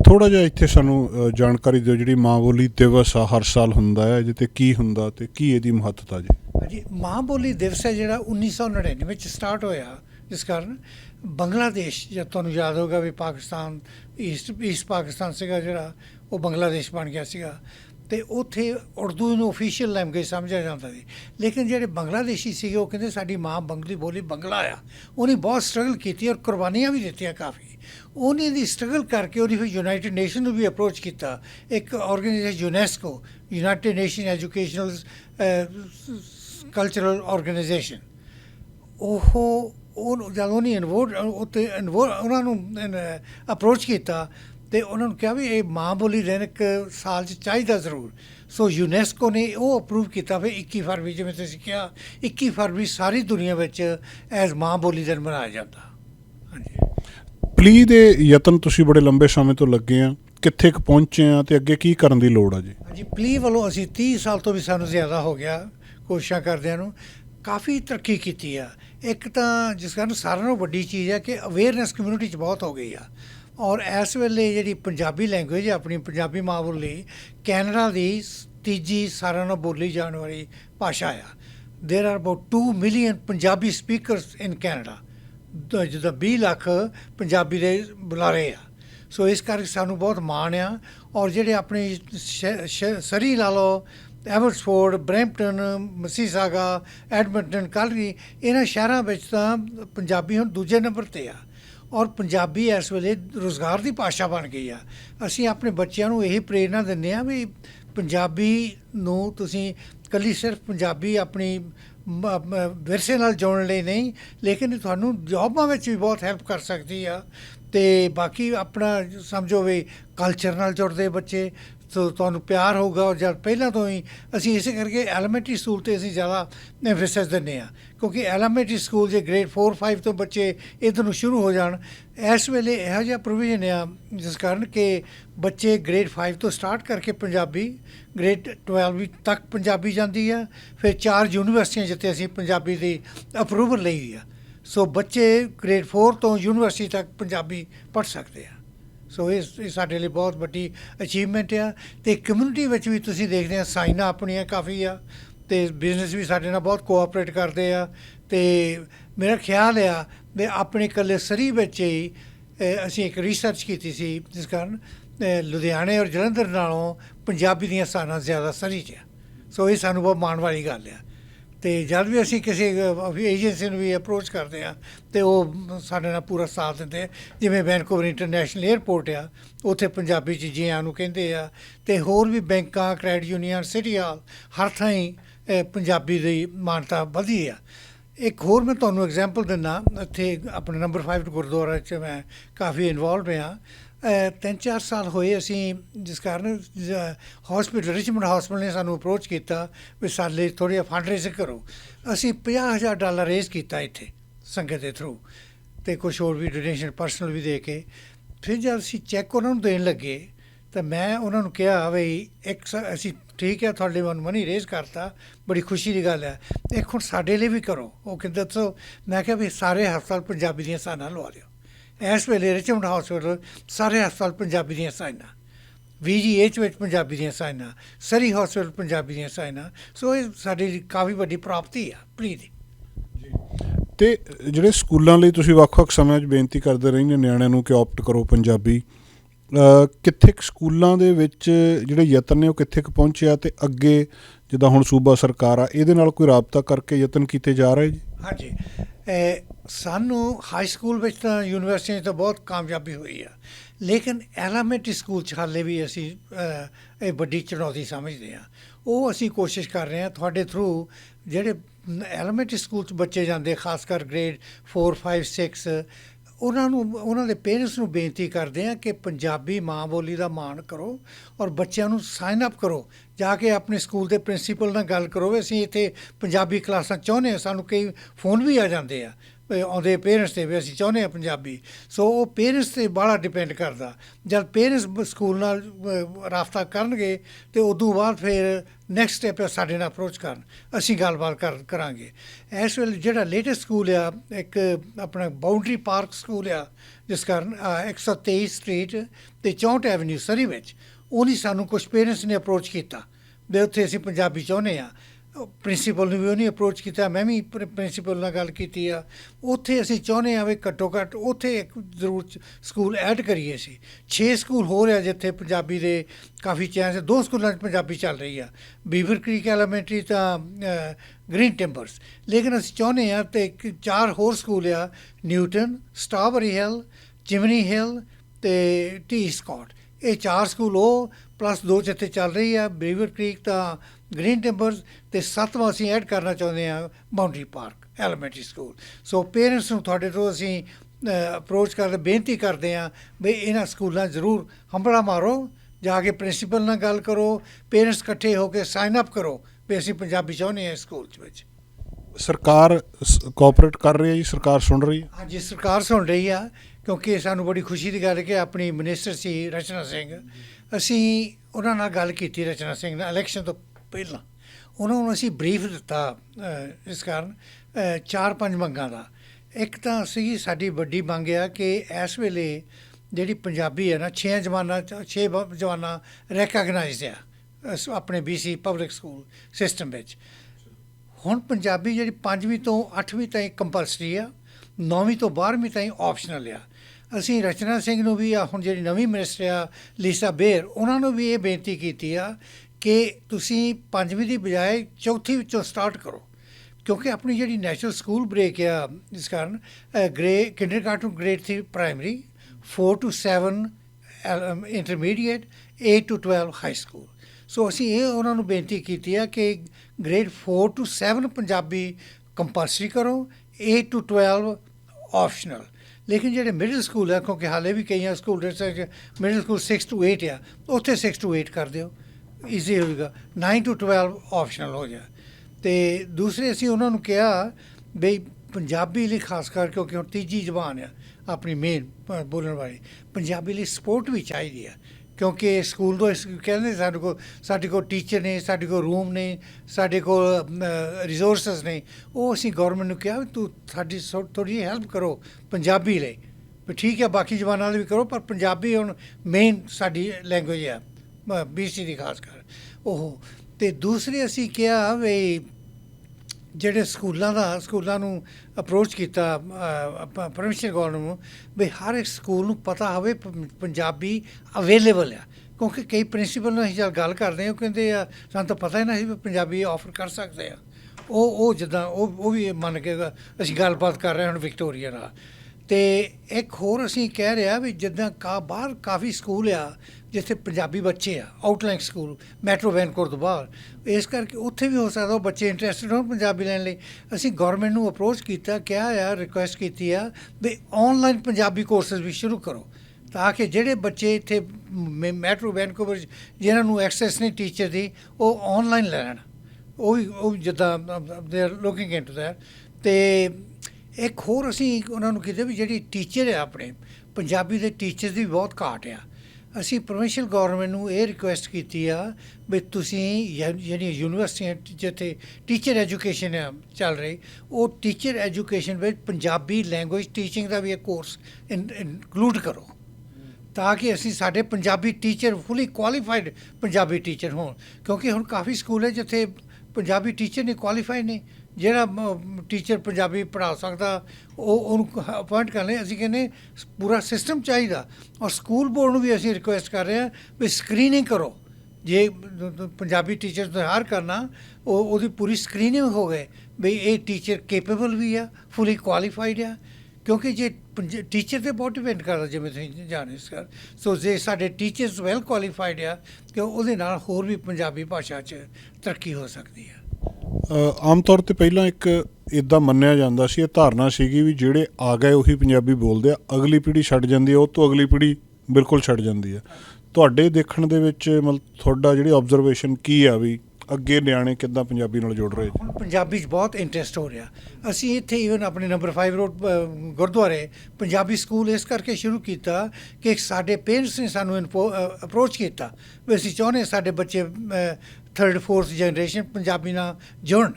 ਥੋੜਾ ਜਿਹਾ ਇੱਥੇ ਸਾਨੂੰ ਜਾਣਕਾਰੀ ਦਿਓ ਜਿਹੜੀ ਮਾਂ ਬੋਲੀ ਦਿਵਸ ਆ ਹਰ ਸਾਲ ਹੁੰਦਾ ਹੈ ਇਹਦੇ ਤੇ ਕੀ ਹੁੰਦਾ ਤੇ ਕੀ ਇਹਦੀ ਮਹੱਤਤਾ ਜੀ? ਹਾਂਜੀ ਮਾਂ ਬੋਲੀ ਦਿਵਸ ਹੈ ਜਿਹੜਾ 1999 ਵਿੱਚ ਸਟਾਰਟ ਹੋਇਆ ਜਿਸ ਕਾਰਨ ਬੰਗਲਾਦੇਸ਼ ਜਦ ਤੁਹਾਨੂੰ ਯਾਦ ਹੋਗਾ ਵੀ ਪਾਕਿਸਤਾਨ, ਈਸਟ ਈਸਟ ਪਾਕਿਸਤਾਨ ਸੀਗਾ ਜਿਹੜਾ, ਉਹ ਬੰਗਲਾਦੇਸ਼ ਬਣ ਗਿਆ ਸੀਗਾ। ਤੇ ਉੱਥੇ ਉਰਦੂ ਨੂੰ ਅਫੀਸ਼ੀਅਲ ਲੈਂਗੁਏਜ ਸਮਝਿਆ ਜਾਂਦਾ ਸੀ। ਲੇਕਿਨ ਜਿਹੜੇ ਬੰਗਲਾਦੇਸ਼ੀ ਸੀਗੇ, ਉਹ ਕਹਿੰਦੇ ਸਾਡੀ ਮਾਂ ਬੰਗਲੀ ਬੋਲੀ ਬੰਗਲਾ ਆ। ਉਹਨੇ ਬਹੁਤ ਸਟਰਗਲ ਕੀਤੀ ਔਰ ਕੁਰਬਾਨੀਆਂ ਵੀ ਦਿੱਤੀਆਂ ਕਾਫੀ। ਉਹਨੇ ਦੀ ਸਟਰਗਲ ਕਰਕੇ ਉਹਨੇ ਫਿਰ ਯੂਨਾਈਟਿਡ ਨੇਸ਼ਨ ਨੂੰ ਵੀ ਅਪਰੋਚ ਕੀਤਾ। ਇੱਕ organisation UNESCO united nation educational cultural organisation ਉਹ ਉਹ ਜਦ ਉਹਨੇ ਇਨਵੋਟ ਉੱਤੇ ਇਨਵੋ ਉਹਨਾਂ ਨੂੰ ਅਪਰੋਚ ਕੀਤਾ ਤੇ ਉਹਨਾਂ ਨੂੰ ਕਿਹਾ ਵੀ ਇਹ ਮਾਂ ਬੋਲੀ ਦਿਨ ਇੱਕ ਸਾਲ 'ਚ ਚਾਹੀਦਾ ਜ਼ਰੂਰ। ਸੋ ਯੂਨੈਸਕੋ ਨੇ ਉਹ ਅਪਰੂਵ ਕੀਤਾ ਵੀ 21 ਫਰਵਰੀ ਜਿਵੇਂ ਤੁਸੀਂ ਕਿਹਾ 21 ਫਰਵਰੀ ਸਾਰੀ ਦੁਨੀਆ ਵਿੱਚ ਐਜ਼ ਮਾਂ ਬੋਲੀ ਦਿਨ ਮਨਾਇਆ ਜਾਂਦਾ। ਹਾਂਜੀ। ਪਲੀ ਦੇ ਯਤਨ ਤੁਸੀਂ ਬੜੇ ਲੰਬੇ ਸਮੇਂ ਤੋਂ ਲੱਗੇ ਆ ਕਿੱਥੇ ਕੁ ਪਹੁੰਚੇ ਆ ਤੇ ਅੱਗੇ ਕੀ ਕਰਨ ਦੀ ਲੋੜ ਆ ਜੀ? ਹਾਂਜੀ ਪਲੀ ਵੱਲੋਂ ਅਸੀਂ 30 ਸਾਲ ਤੋਂ ਵੀ ਸਾਨੂੰ ਜ਼ਿਆਦਾ ਹੋ ਗਿਆ ਕੋਸ਼ਿਸ਼ਾਂ ਕਰਦਿਆਂ ਨੂੰ। ਕਾਫੀ ਤਰੱਕੀ ਕੀਤੀ ਆ ਇੱਕ ਤਾਂ ਜਿਸ ਕਾਰਨ ਸਾਰਿਆਂ ਨਾਲੋਂ ਵੱਡੀ ਚੀਜ਼ ਹੈ ਕਿ ਅਵੇਅਰਨੈਸ ਕਮਿਊਨਿਟੀ 'ਚ ਬਹੁਤ ਹੋ ਗਈ ਆ ਔਰ ਇਸ ਵੇਲੇ ਜਿਹੜੀ ਪੰਜਾਬੀ ਲੈਂਗੁਏਜ ਹੈ ਆਪਣੀ ਪੰਜਾਬੀ ਮਾਂ ਬੋਲੀ ਕੈਨੇਡਾ ਦੀ ਸ- ਤੀਜੀ ਸਾਰਿਆਂ ਨਾਲੋਂ ਬੋਲੀ ਜਾਣ ਵਾਲੀ ਭਾਸ਼ਾ ਆ there are about 2 million Punjabi speakers in Canada ਜਿਹਦਾ 20 ਲੱਖ ਪੰਜਾਬੀ ਦੇ ਬੁਲਾਰੇ ਆ ਸੋ ਇਸ ਕਰਕੇ ਸਾਨੂੰ ਬਹੁਤ ਮਾਣ ਆ ਔਰ ਜਿਹੜੇ ਆਪਣੇ ਸ਼ਹਿ- ਸ਼ਹਿ- ਸਰੀ ਲਾ ਲਓ ਐਵਰਸਫੋਰਡ, ਬਰੈਂਪਟਨ ਮਸੀਸਾਗਾ ਐਡਮਿੰਟਨ ਕਲਰੀ, ਇਹਨਾਂ ਸ਼ਹਿਰਾਂ ਵਿੱਚ ਤਾਂ ਪੰਜਾਬੀ ਹੁਣ ਦੂਜੇ ਨੰਬਰ ਤੇ ਆ। ਔਰ ਪੰਜਾਬੀ ਇਸ ਵੇਲੇ ਰੋਜ਼ਗਾਰ ਦੀ ਭਾਸ਼ਾ ਬਣ ਗਈ ਆ। ਅਸੀਂ ਆਪਣੇ ਬੱਚਿਆਂ ਨੂੰ ਇਹੀ ਪ੍ਰੇਰਣਾ ਦਿੰਦੇ ਆ ਵੀ ਪੰਜਾਬੀ ਨੂੰ ਤੁਸੀਂ ਕੱਲੀ ਸਿਰਫ ਪੰਜਾਬੀ ਆਪਣੀ ਵਿਰਸੇ ਨਾਲ ਜੋੜਨ ਲਈ ਨਹੀਂ, ਲੇਕਿਨ ਤੁਹਾਨੂੰ ਜੌਬਾਂ ਵਿੱਚ ਵੀ ਬਹੁਤ ਹੈਲਪ ਕਰ ਸਕਦੀ ਆ। ਤੇ ਬਾਕੀ ਆਪਣਾ ਸਮਝੋ ਵੀ ਕਲਚਰ ਨਾਲ ਜੁੜਦੇ ਬੱਚੇ ਸੋ ਤੁਹਾਨੂੰ ਪਿਆਰ ਹੋਊਗਾ ਔਰ ਜਦ ਪਹਿਲਾਂ ਤੋਂ ਹੀ ਅਸੀਂ ਇਸੇ ਕਰਕੇ ਐਲੀਮੈਂਟਰੀ ਸਕੂਲ ਤੇ ਅਸੀਂ ਜ਼ਿਆਦਾ ਐਮਫੈਸਿਸ ਦਿੰਦੇ ਆ ਕਿਉਂਕਿ ਐਲੀਮੈਂਟਰੀ ਸਕੂਲ ਜੇ ਗ੍ਰੇਡ 4 5 ਤੋਂ ਬੱਚੇ ਇਧਰ ਨੂੰ ਸ਼ੁਰੂ ਹੋ ਜਾਣ, ਇਸ ਵੇਲੇ ਇਹੋ ਜਿਹਾ ਪ੍ਰੋਵੀਜ਼ਨ ਆ ਜਿਸ ਕਾਰਨ ਕਿ ਬੱਚੇ ਗ੍ਰੇਡ 5 ਤੋਂ ਸਟਾਰਟ ਕਰਕੇ ਪੰਜਾਬੀ ਗ੍ਰੇਡ 12 ਤੱਕ ਪੰਜਾਬੀ ਜਾਂਦੀ ਆ, ਫਿਰ ਚਾਰ ਯੂਨੀਵਰਸਿਟੀਆਂ ਜਿੱਥੇ ਅਸੀਂ ਪੰਜਾਬੀ ਦੀ ਅਪਰੂਵਲ ਲਈ ਆ। ਸੋ ਬੱਚੇ ਗ੍ਰੇਡ 4 ਤੋਂ ਯੂਨੀਵਰਸਿਟੀ ਤੱਕ ਪੰਜਾਬੀ ਪੜ੍ਹ ਸਕਦੇ ਆ। ਸੋ ਇਹ ਇਹ ਸਾਡੇ ਲਈ ਬਹੁਤ ਵੱਡੀ ਅਚੀਵਮੈਂਟ ਆ ਤੇ ਕਮਿਊਨਿਟੀ ਵਿੱਚ ਵੀ ਤੁਸੀਂ ਦੇਖਦੇ ਆ, ਸਾਈਨਾਂ ਆਪਣੀਆਂ ਕਾਫੀ ਆ ਤੇ ਬਿਜ਼ਨਸ ਵੀ ਸਾਡੇ ਨਾਲ ਬਹੁਤ ਕੋਆਪਰੇਟ ਕਰਦੇ ਆ ਤੇ ਮੇਰਾ ਖਿਆਲ ਆ ਵੀ ਆਪਣੇ ਇਕੱਲੇ ਸਰੀ ਵਿੱਚ ਹੀ ਅਸੀਂ ਇੱਕ ਰਿਸਰਚ ਕੀਤੀ ਸੀ, ਜਿਸ ਕਾਰਨ ਲੁਧਿਆਣੇ ਔਰ ਜਲੰਧਰ ਨਾਲੋਂ ਪੰਜਾਬੀ ਦੀਆਂ ਸਾਨਾਂ ਜ਼ਿਆਦਾ ਸਰੀ 'ਚ ਆ। ਸੋ ਇਹ ਸਾਨੂੰ ਬਹੁਤ ਮਾਣ ਵਾਲੀ ਗੱਲ ਆ। ਤੇ ਜਦ ਵੀ ਅਸੀਂ ਕਿਸੇ ਏਜੰਸੀ ਨੂੰ ਵੀ ਅਪਰੋਚ ਕਰਦੇ ਆ ਤੇ ਉਹ ਸਾਡੇ ਨਾਲ ਪੂਰਾ ਸਾਥ ਦਿੰਦੇ ਆ। ਜਿਵੇਂ ਵੈਨਕੂਵਰ ਇੰਟਰਨੈਸ਼ਨਲ 에ਅਰਪੋਰਟ ਆ, ਉੱਥੇ ਪੰਜਾਬੀ ਚ ਜੀਆਂ ਨੂੰ ਕਹਿੰਦੇ ਆ, ਤੇ ਹੋਰ ਵੀ ਬੈਂਕਾਂ ਕ੍ਰੈਡਿਟ ਯੂਨੀਅਨ ਸਿਟੀ ਹਾਲ ਹਰ ਥਾਂ ਹੀ ਪੰਜਾਬੀ ਦੀ ਮਾਨਤਾ ਵਧੀ ਆ। ਇੱਕ ਹੋਰ ਮੈਂ ਤੁਹਾਨੂੰ ਐਗਜ਼ਾਮਪਲ ਦਿੰਦਾ, ਇੱਥੇ ਆਪਣੇ ਨੰਬਰ 5 ਗੁਰਦੁਆਰਾ ਚ ਮੈਂ ਕਾਫੀ ਇਨਵੋਲਵ ਰਿਹਾ। ਤਿੰਨ ਚਾਰ ਸਾਲ ਹੋਏ ਅਸੀਂ ਜਿਸ ਕਾਰਨ ਹਸਪੀਟਲ ਰਿਚਮੰਡ ਹਸਪੀਟਲ ਨੇ ਸਾਨੂੰ ਅਪਰੋਚ ਕੀਤਾ ਵੀ ਸਾਡੇ ਥੋੜ੍ਹਾ ਫੰਡ ਰੇਜ਼ ਕਰੋ। ਅਸੀਂ 50000 ਡਾਲਰ ਰੇਜ਼ ਕੀਤਾ ਇੱਥੇ ਸੰਗਤ ਦੇ ਥਰੂ ਤੇ ਕੁਝ ਹੋਰ ਵੀ ਡੋਨੇਸ਼ਨ ਪਰਸਨਲ ਵੀ ਦੇ ਕੇ। ਫਿਰ ਜਦ ਅਸੀਂ ਚੈੱਕ ਉਹਨਾਂ ਨੂੰ ਦੇਣ ਲੱਗੇ, ਤਾਂ ਮੈਂ ਉਹਨਾਂ ਨੂੰ ਕਿਹਾ ਵੀ ਇੱਕ ਸ- ਅਸੀਂ ਠੀਕ ਹੈ ਤੁਹਾਡੇ ਮਨ ਮਨੀ ਰੇਜ਼ ਕਰਤਾ, ਬੜੀ ਖੁਸ਼ੀ ਦੀ ਗੱਲ ਹੈ ਇੱਕ ਹੁਣ ਸਾਡੇ ਲਈ ਵੀ ਕਰੋ। ਉਹ ਕਹਿੰਦੇ, ਦੱਸੋ। ਮੈਂ ਕਿਹਾ ਵੀ ਸਾਰੇ ਹਸਪਤਾਲ ਪੰਜਾਬੀ ਦੀਆਂ ਸਾਨਾਂ ਲਵਾ ਦਿਓ। ਇਸ ਵੇਲੇ ਰਿਚਮੰਡ ਹਸਪੀਟਲ ਸਾਰੇ ਹਸਪਤਾਲ ਪੰਜਾਬੀ ਦੀਆਂ ਸਾਨਾਂ ਵੀਜੀਐਚ ਵਿੱਚ ਪੰਜਾਬੀ ਦੀਆਂ ਸਾਈਨਾਂ, ਸਰੀ ਹਸਪੀਟਲ ਪੰਜਾਬੀ ਦੀਆਂ ਸਾਈਨਾਂ। ਸੋ ਇਹ ਸਾਡੀ ਲਈ ਕਾਫੀ ਵੱਡੀ ਪ੍ਰਾਪਤੀ ਆ ਪਲੀਜ਼ ਦੀ। ਤੇ ਜਿਹੜੇ ਸਕੂਲਾਂ ਲਈ ਤੁਸੀਂ ਵੱਖ-ਵੱਖ ਸਮਿਆਂ 'ਚ ਬੇਨਤੀ ਕਰਦੇ ਰਹਿੰਦੇ ਨਿਆਣਿਆਂ ਨੂੰ ਕਿ ਆਪਟ ਕਰੋ ਪੰਜਾਬੀ ਕਿੱਥੇ ਕੁ ਸਕੂਲਾਂ ਦੇ ਵਿੱਚ ਜਿਹੜੇ ਯਤਨ ਨੇ ਉਹ ਕਿੱਥੇ ਕੁ ਪਹੁੰਚਿਆ ਤੇ ਅੱਗੇ ਜਿੱਦਾਂ ਹੁਣ ਸੂਬਾ ਸਰਕਾਰ ਆ, ਇਹਦੇ ਨਾਲ ਕੋਈ ਰਾਬਤਾ ਕਰਕੇ ਯਤਨ ਕੀਤੇ ਜਾ ਰਹੇ ਜੀ? ਹਾਂਜੀ। ਸਾਨੂੰ ਹਾਈ ਸਕੂਲ ਵਿੱਚ ਤਾਂ ਯੂਨੀਵਰਸਿਟੀ 'ਚ ਤਾਂ ਬਹੁਤ ਕਾਮਯਾਬੀ ਹੋਈ ਆ। ਲੇਕਿਨ ਐਲੀਮੈਂਟਰੀ ਸਕੂਲ 'ਚ ਹਾਲੇ ਵੀ ਅਸੀਂ ਇਹ ਵੱਡੀ ਚੁਣੌਤੀ ਸਮਝਦੇ ਆ ਉਹ ਅਸੀਂ ਕੋਸ਼ਿਸ਼ ਕਰ ਰਹੇ ਹਾਂ ਤੁਹਾਡੇ ਥਰੂ ਜਿਹੜੇ ਐਲੀਮੈਂਟਰੀ ਸਕੂਲ 'ਚ ਬੱਚੇ ਜਾਂਦੇ ਖਾਸ ਕਰ ਗ੍ਰੇਡ 4 5 6 ਉਹਨਾਂ ਨੂੰ, ਉਹਨਾਂ ਦੇ ਪੇਰੈਂਟਸ ਨੂੰ ਬੇਨਤੀ ਕਰਦੇ ਆ ਕਿ ਪੰਜਾਬੀ ਮਾਂ ਬੋਲੀ ਦਾ ਮਾਣ ਕਰੋ ਔਰ ਬੱਚਿਆਂ ਨੂੰ ਸਾਈਨ ਅਪ ਕਰੋ। ਜਾ ਕੇ ਆਪਣੇ ਸਕੂਲ ਦੇ ਪ੍ਰਿੰਸੀਪਲ ਨਾਲ ਗੱਲ ਕਰੋ। ਵੀ ਅਸੀਂ ਇੱਥੇ ਪੰਜਾਬੀ ਕਲਾਸਾਂ ਚਾਹੁੰਦੇ ਹਾਂ, ਸਾਨੂੰ ਕਈ ਫੋਨ ਵੀ ਆ ਜਾਂਦੇ ਆ। ਆਉਂਦੇ ਪੇਰੈਂਟਸ ਤੇ ਵੀ ਅਸੀਂ ਚਾਹੁੰਦੇ ਹਾਂ ਪੰਜਾਬੀ। ਸੋ ਉਹ ਪੇਰੈਂਟਸ ਤੇ ਬਾਹਲਾ ਡਿਪੈਂਡ ਕਰਦਾ। ਜਦ ਪੇਰੈਂਟਸ ਸਕੂਲ ਨਾਲ ਅਹ, ਰਾਬਤਾ ਕਰਨਗੇ ਤੇ ਉਦੋਂ ਬਾਅਦ ਫਿਰ ਨੈਕਸਟ ਸਟੈਪ ਹੈ ਸਾਡੇ ਨਾਲ ਅਪਰੋਚ ਕਰਨ। ਅਸੀਂ ਗੱਲਬਾਤ ਕਰ ਕਰਾਂਗੇ। ਇਸ ਵੇਲੇ ਜਿਹੜਾ ਲੇਟੈਸਟ ਸਕੂਲ ਆ ਇੱਕ ਆਪਣਾ ਬਾਉਂਡਰੀ ਪਾਰਕ ਸਕੂਲ ਆ ਜਿਸ ਕਾਰਨ ਅਹ, 123 ਸਟਰੀਟ ਤੇ 64 ਐਵਨਿਊ ਸਰੀ ਵਿੱਚ ਉਹਨੀ ਸਾਨੂੰ ਕੁਝ ਪੇਰੈਂਟਸ ਨੇ ਅਪਰੋਚ ਕੀਤਾ। ਵੀ ਉੱਥੇ ਅਸੀਂ ਪੰਜਾਬੀ ਚਾਹੁੰਦੇ ਆ ਪ੍ਰਿੰਸੀਪਲ ਨੂੰ ਵੀ ਉਹਨੇ ਅਪਰੋਚ ਕੀਤਾ, ਮੈਂ ਵੀ ਪ੍ਰਿੰਸੀਪਲ ਨਾਲ ਗੱਲ ਕੀਤੀ ਆ। ਉੱਥੇ ਅਸੀਂ ਚਾਹੁੰਦੇ ਆ ਵੀ ਘੱਟੋ ਘੱਟ ਉੱਥੇ ਇੱਕ ਜ਼ਰੂਰ ਸਕੂਲ ਐਡ ਕਰੀਏ ਸੀ 6 ਸਕੂਲ ਹੋ ਰਿਹਾ ਜਿੱਥੇ ਪੰਜਾਬੀ ਦੇ ਕਾਫੀ ਚਾਂਸ ਦੋ ਸਕੂਲਾਂ 'ਚ ਪੰਜਾਬੀ ਚੱਲ ਰਹੀ ਆ। ਬੀਵਰ ਕ੍ਰੀਕ ਐਲੀਮੈਂਟਰੀ ਤਾਂ ਗ੍ਰੀਨ ਟਿੰਬਰਸ ਲੇਕਿਨ ਅਸੀਂ ਚਾਹੁੰਦੇ ਆ ਤੇ ਇੱਕ ਚਾਰ ਹੋਰ ਸਕੂਲ ਆ Newton Strawberry Hill Chimney Hill ਤੇ ਟੀ ਸਕਾਟ ਇਹ ਚਾਰ ਸਕੂਲ ਉਹ ਪਲੱਸ ਦੋ ਜਿੱਥੇ ਚੱਲ ਰਹੀ ਆ, ਬੀਵਰ ਕ੍ਰੀਕ ਤਾਂ ਗ੍ਰੀਨ ਟਿੰਬਰਸ ਤੇ ਸੱਤਵਾਂ ਅਸੀਂ ਐਡ ਕਰਨਾ ਚਾਹੁੰਦੇ ਆ boundary park elementary school so parents ਨੂੰ ਤੁਹਾਡੇ ਤੋਂ ਅਸੀਂ ਅਪਰੋਚ ਕਰਦੇ ਬੇਨਤੀ ਕਰਦੇ ਆ ਵੀ ਇਹਨਾਂ ਸਕੂਲਾਂ ਜ਼ਰੂਰ ਹੰਬੜਾ ਮਾਰੋ ਜਾ ਕੇ ਪ੍ਰਿੰਸੀਪਲ ਨਾਲ ਗੱਲ ਕਰੋ ਪੇਰੈਂਟਸ ਇਕੱਠੇ ਹੋ ਕੇ ਸਾਈਨ ਅਪ ਕਰੋ ਵੀ ਅਸੀਂ ਪੰਜਾਬੀ ਚਾਹੁੰਦੇ ਹਾਂ ਸਕੂਲ ਚ ਵਿੱਚ। ਸਰਕਾਰ ਕੋਆਪਰੇਟ ਕਰ ਰਹੀ ਹੈ ਜੀ? ਸਰਕਾਰ ਸੁਣ ਰਹੀ ਹੈ? ਹਾਂਜੀ ਸਰਕਾਰ ਸੁਣ ਰਹੀ ਆ ਕਿਉਂਕਿ ਸਾਨੂੰ ਬੜੀ ਖੁਸ਼ੀ ਦੀ ਗੱਲ ਹੈ ਕਿ ਆਪਣੀ ਮਿਨਿਸਟਰ ਸੀ ਰਚਨਾ ਸਿੰਘ। ਅਸੀਂ ਉਹਨਾਂ ਨਾਲ ਗੱਲ ਕੀਤੀ ਰਚਨਾ ਸਿੰਘ ਨਾਲ ਇਲੈਕਸ਼ਨ ਤੋਂ ਪਹਿਲਾਂ। ਉਹਨਾਂ ਨੂੰ ਅਸੀਂ ਬਰੀਫ ਦਿੱਤਾ ਇਸ ਕਾਰਨ ਚਾਰ ਪੰਜ ਮੰਗਾਂ ਦਾ। ਇੱਕ ਤਾਂ ਸੀ ਸਾਡੀ ਵੱਡੀ ਮੰਗ ਆ ਕਿ ਇਸ ਵੇਲੇ ਜਿਹੜੀ ਪੰਜਾਬੀ ਹੈ ਨਾ ਛੇ ਜਵਾਨਾਂ ਚ- ਛੇ ਬ- ਜਵਾਨਾਂ ਰੈਕਗਨਾਈਜ਼ਡ ਆ, ਅਸ- ਆਪਣੇ ਬੀਸੀ ਪਬਲਿਕ ਸਕੂਲ ਸਿਸਟਮ ਵਿੱਚ। ਹੁਣ ਪੰਜਾਬੀ ਜਿਹੜੀ 5ਵੀਂ ਤੋਂ 8ਵੀਂ ਤਾਈਂ ਕੰਪਲਸਰੀ ਆ 9ਵੀਂ ਤੋਂ 12ਵੀਂ ਤਾਈਂ ਆਪਸ਼ਨਲ ਆ। ਅਸੀਂ ਰਚਨਾ ਸਿੰਘ ਨੂੰ ਵੀ ਆ, ਹੁਣ ਜਿਹੜੀ ਨਵੀਂ ਮਿਨਿਸਟਰ ਆ ਲੀਸਾ ਬੇਰ ਉਹਨਾਂ ਨੂੰ ਵੀ ਇਹ ਬੇਨਤੀ ਕੀਤੀ ਆ ਕਿ ਤੁਸੀਂ ਪੰਜਵੀਂ ਦੀ ਬਜਾਏ ਚੌਥੀ ਵਿੱਚੋਂ ਸਟਾਰਟ ਕਰੋ। ਕਿਉਂਕਿ ਆਪਣੀ ਜਿਹੜੀ ਨੈਸ਼ਨਲ ਸਕੂਲ ਬ੍ਰੇਕ ਆ, ਇਸ ਕਾਰਨ grade kindergarten grade 3 primary 4 to 7 intermediate 8 to 12 high school so ਅਸੀਂ ਇਹ ਉਹਨਾਂ ਨੂੰ ਬੇਨਤੀ ਕੀਤੀ ਆ ਕਿ ਗ੍ਰੇਡ 4 ਟੂ 7 ਪੰਜਾਬੀ ਕੰਪਲਸਰੀ ਕਰੋ 8 ਟੂ 12 ਆਪਸ਼ਨਲ ਲੇਕਿਨ ਜਿਹੜੇ ਮਿਡਲ ਸਕੂਲ ਆ, ਕਿਉਂਕਿ ਹਾਲੇ ਵੀ ਕਈਆਂ ਸਕੂਲ ਮਿਡਲ ਸਕੂਲ 6 ਟੂ 8 ਆ, ਉੱਥੇ 6 ਟੂ 8 ਕਰ ਦਿਓ। ਈਜ਼ੀ ਹੋਵੇਗਾ 9 ਟੂ 12 ਆਪਸ਼ਨਲ ਹੋ ਜਾ ਤੇ ਦੂਸਰੇ ਅਸੀਂ ਉਹਨਾਂ ਨੂੰ ਕਿਹਾ ਬਈ ਪੰਜਾਬੀ ਲਈ ਖਾਸ ਕਰ ਕਿਉਂਕਿ ਹੁਣ ਤੀਜੀ ਜ਼ਬਾਨ ਆ ਆਪਣੀ ਮੇਨ ਬੋਲਣ ਵਾਲੀ, ਪੰਜਾਬੀ ਲਈ ਸਪੋਰਟ ਵੀ ਚਾਹੀਦੀ ਆ। ਕਿਉਂਕਿ ਸਕੂਲ ਤੋਂ ਇਸ- ਕਹਿੰਦੇ ਸਾਡੇ ਕੋਲ ਸਾਡੇ ਕੋਲ ਟੀਚਰ ਨੇ, ਸਾਡੇ ਕੋਲ ਰੂਮ ਨੇ, ਸਾਡੇ ਕੋਲ ਰਿਸੋਰਸਸ ਨੇ। ਉਹ ਅਸੀਂ ਗਵਰਨਮੈਂਟ ਨੂੰ ਕਿਹਾ ਵੀ ਤੂੰ ਸਾਡੀ ਥੋੜੀ ਹੈਲਪ ਕਰੋ ਪੰਜਾਬੀ ਲਈ। ਵੀ ਠੀਕ ਹੈ ਬਾਕੀ ਜ਼ਬਾਨਾਂ ਲਈ ਵੀ ਕਰੋ, ਪਰ ਪੰਜਾਬੀ ਹੁਣ ਮੇਨ ਸਾਡੀ ਲੈਂਗੁਏਜ ਆ। ਬੀਸੀ ਦੀ ਖਾਸ ਕਰ। ਉਹ। ਤੇ ਦੂਸਰੀ ਅਸੀਂ ਕਿਹਾ ਵੀ ਜਿਹੜੇ ਸਕੂਲਾਂ ਦਾ, ਸਕੂਲਾਂ ਨੂੰ ਅਪਰੋਚ ਕੀਤਾ ਪਰਮਿਸ਼ਨ ਗਵਰਨਮੈਂਟ ਨੂੰ, ਵੀ ਹਰ ਇੱਕ ਸਕੂਲ ਨੂੰ ਪਤਾ ਹੋਵੇ ਪੰਜਾਬੀ ਅਵੇਲੇਬਲ ਆ। ਕਿਉਂਕਿ ਕਈ ਪ੍ਰਿੰਸੀਪਲ ਨਾਲ ਅਸੀਂ ਜਦ ਗੱਲ ਕਰਦੇ ਹਾਂ, ਉਹ ਕਹਿੰਦੇ ਆ, ਸਾਨੂੰ ਤਾਂ ਪਤਾ ਹੀ ਨਹੀਂ ਸੀ ਵੀ ਪੰਜਾਬੀ ਆਫਰ ਕਰ ਸਕਦੇ ਆ। ਉਹ ਉਹ ਜਿੱਦਾਂ, ਉਹ ਉਹ ਵੀ ਮੰਨ ਕੇ ਅਸੀਂ ਗੱਲਬਾਤ ਕਰ ਰਹੇ ਹਾਂ ਹੁਣ ਵਿਕਟੋਰੀਆ ਨਾਲ। ਤੇ ਇੱਕ ਹੋਰ ਅਸੀਂ ਕਹਿ ਰਿਹਾ ਵੀ ਜਿੱਦਾਂ ਕਾ ਬਾਹਰ ਕਾਫੀ ਸਕੂਲ ਆ, ਜਿੱਥੇ ਪੰਜਾਬੀ ਬੱਚੇ ਆ ਆਊਟਲਾਈਨ ਸਕੂਲ, ਮੈਟਰੋ ਵੈਨਕੂਵਰ ਤੋਂ ਬਾਹਰ। ਇਸ ਕਰਕੇ ਉੱਥੇ ਵੀ ਹੋ ਸਕਦਾ ਉਹ ਬੱਚੇ ਇੰਟਰਸਟਡ ਹੋਣ ਪੰਜਾਬੀ ਲੈਣ ਲਈ। ਅਸੀਂ ਗਵਰਨਮੈਂਟ ਨੂੰ ਅਪਰੋਚ ਕੀਤਾ, ਕਿਹਾ ਆ ਰਿਕੁਐਸਟ ਕੀਤੀ ਆ ਵੀ ਆਨਲਾਈਨ ਪੰਜਾਬੀ ਕੋਰਸਸ ਵੀ ਸ਼ੁਰੂ ਕਰੋ, ਤਾਂ ਕਿ ਜਿਹੜੇ ਬੱਚੇ ਇੱਥੇ ਮ- ਮੈਟਰੋ ਵੈਨਕੂਵਰ 'ਚ ਜਿਨ੍ਹਾਂ ਨੂੰ ਐਕਸੈਸ ਨਹੀਂ ਟੀਚਰ ਦੀ, ਉਹ ਆਨਲਾਈਨ ਲੈਣ। ਉਹ ਵੀ ਉਹ ਵੀ ਜਿੱਦਾਂ they are looking into that ਤੇ ਇੱਕ ਹੋਰ ਅਸੀਂ ਉਹਨਾਂ ਨੂੰ ਕਿਹਾ ਵੀ ਜਿਹੜੀ ਟੀਚਰ ਹੈ ਆਪਣੇ, ਪੰਜਾਬੀ ਦੇ ਟੀਚਰ ਦੀ ਬਹੁਤ ਘਾਟ ਆ। ਅਸੀਂ ਪ੍ਰੋਵਿੰਸ਼ੀਅਲ ਗਵਰਨਮੈਂਟ ਨੂੰ ਇਹ ਰਿਕੁਐਸਟ ਕੀਤੀ ਆ ਵੀ ਤੁਸੀਂ ਯਾ- ਜਿਹੜੀਆਂ ਯੂਨੀਵਰਸਿਟੀਆਂ ਜਿੱਥੇ ਟੀਚਰ ਐਜੂਕੇਸ਼ਨ ਚੱਲ ਰਹੀ, ਉਹ ਟੀਚਰ ਐਜੂਕੇਸ਼ਨ ਵਿੱਚ ਪੰਜਾਬੀ ਲੈਂਗੁਏਜ ਟੀਚਿੰਗ ਦਾ ਵੀ ਇੱਕ ਕੋਰਸ ਇਨਕਲੂਡ ਕਰੋ। ਤਾਂ ਕਿ ਅਸੀਂ ਸਾਡੇ Punjabi teacher fully qualified Punjabi teacher ਹੋਣ, ਕਿਉਂਕਿ ਹੁਣ ਕਾਫੀ ਸਕੂਲ ਹੈ ਜਿੱਥੇ ਪੰਜਾਬੀ ਟੀਚਰ ਨਹੀਂ ਕੁਆਲੀਫਾਈਡ ਨੇ। ਜਿਹੜਾ ਟੀਚਰ ਪੰਜਾਬੀ ਪੜ੍ਹਾ ਸਕਦਾ, ਉਹ ਉਹਨੂੰ ਅਪਾਇੰਟ ਕਰ ਲੈ ਅਸੀਂ ਕਹਿੰਦੇ, ਪੂਰਾ ਸਿਸਟਮ ਚਾਹੀਦਾ। ਔਰ ਸਕੂਲ ਬੋਰਡ ਨੂੰ ਵੀ ਅਸੀਂ ਰਿਕੁਐਸਟ ਕਰ ਰਹੇ ਹਾਂ ਵੀ ਸਕਰੀਨਿੰਗ ਕਰੋ। ਜੇ ਪੰਜਾਬੀ ਟੀਚਰ ਨੂੰ ਹਾਰ ਕਰਨਾ, ਉਹ, ਉਹਦੀ ਪੂਰੀ ਸਕਰੀਨਿੰਗ ਹੋ ਗਏ ਵੀ ਇਹ ਟੀਚਰ ਕੇਪੇਬਲ ਵੀ ਆ ਫੁੱਲੀ ਕੁਆਲੀਫਾਈਡ ਆ। ਕਿਉਂਕਿ ਜੇ ਟੀਚਰ ਤੇ ਬਹੁਤ ਡਿਪੈਂਡ ਕਰਦਾ, ਜਿਵੇਂ ਤੁਸੀਂ ਜਾਣੇ ਸਰ ਸੋ ਜੇ ਸਾਡੇ ਟੀਚਰਸ ਵੈਲ ਕੁਆਲੀਫਾਈਡ ਆ ਕਿ ਉਹਦੇ ਨਾਲ ਹੋਰ ਵੀ ਪੰਜਾਬੀ ਭਾਸ਼ਾ 'ਚ ਤਰੱਕੀ ਹੋ ਸਕਦੀ ਹੈ ਆਮ ਤੌਰ ਤੇ ਪਹਿਲਾਂ ਇੱਕ ਇਦਾਂ ਮੰਨਿਆ ਜਾਂਦਾ ਸੀ, ਇਹ ਧਾਰਨਾ ਸੀਗੀ ਵੀ ਜਿਹੜੇ ਆ ਗਏ ਉਹੀ ਪੰਜਾਬੀ ਬੋਲਦੇ ਆ, ਅਗਲੀ ਪੀੜ੍ਹੀ ਛੱਡ ਜਾਂਦੀ ਹੈ ਉਹ ਤੋਂ ਅਗਲੀ ਪੀੜ੍ਹੀ ਬਿਲਕੁਲ ਛੱਡ ਜਾਂਦੀ ਹੈ ਤੁਹਾਡੇ ਦੇਖਣ ਦੇ ਵਿੱਚ ਮਤਲਬ ਤੁਹਾਡਾ ਜਿਹੜੀ ਆਬਜ਼ਰਵੇਸ਼ਨ ਕੀ ਆ ਵੀ ਅੱਗੇ ਨਿਆਣੇ ਕਿੱਦਾਂ ਪੰਜਾਬੀ ਨਾਲ ਜੁੜ ਰਹੇ? ਹੁਣ ਪੰਜਾਬੀ 'ਚ ਬਹੁਤ ਇੰਟਰਸਟ ਹੋ ਰਿਹਾ। ਅਸੀਂ ਇੱਥੇ ਈਵਨ ਆਪਣੇ ਨੰਬਰ 5 ਰੋਡ ਗੁਰਦੁਆਰੇ ਪੰਜਾਬੀ ਸਕੂਲ ਇਸ ਕਰਕੇ ਸ਼ੁਰੂ ਕੀਤਾ ਕਿ ਸਾਡੇ ਪੇਰੈਂਟਸ ਨੇ ਸਾਨੂੰ ਅਪਰੋਚ ਕੀਤਾ। ਵੀ ਅਸੀਂ ਚਾਹੁੰਦੇ ਹਾਂ ਸਾਡੇ ਬੱਚੇ ਥਰਡ ਫੋਰਥ ਜਨਰੇਸ਼ਨ ਪੰਜਾਬੀ ਨਾਲ ਜੁੜਨ।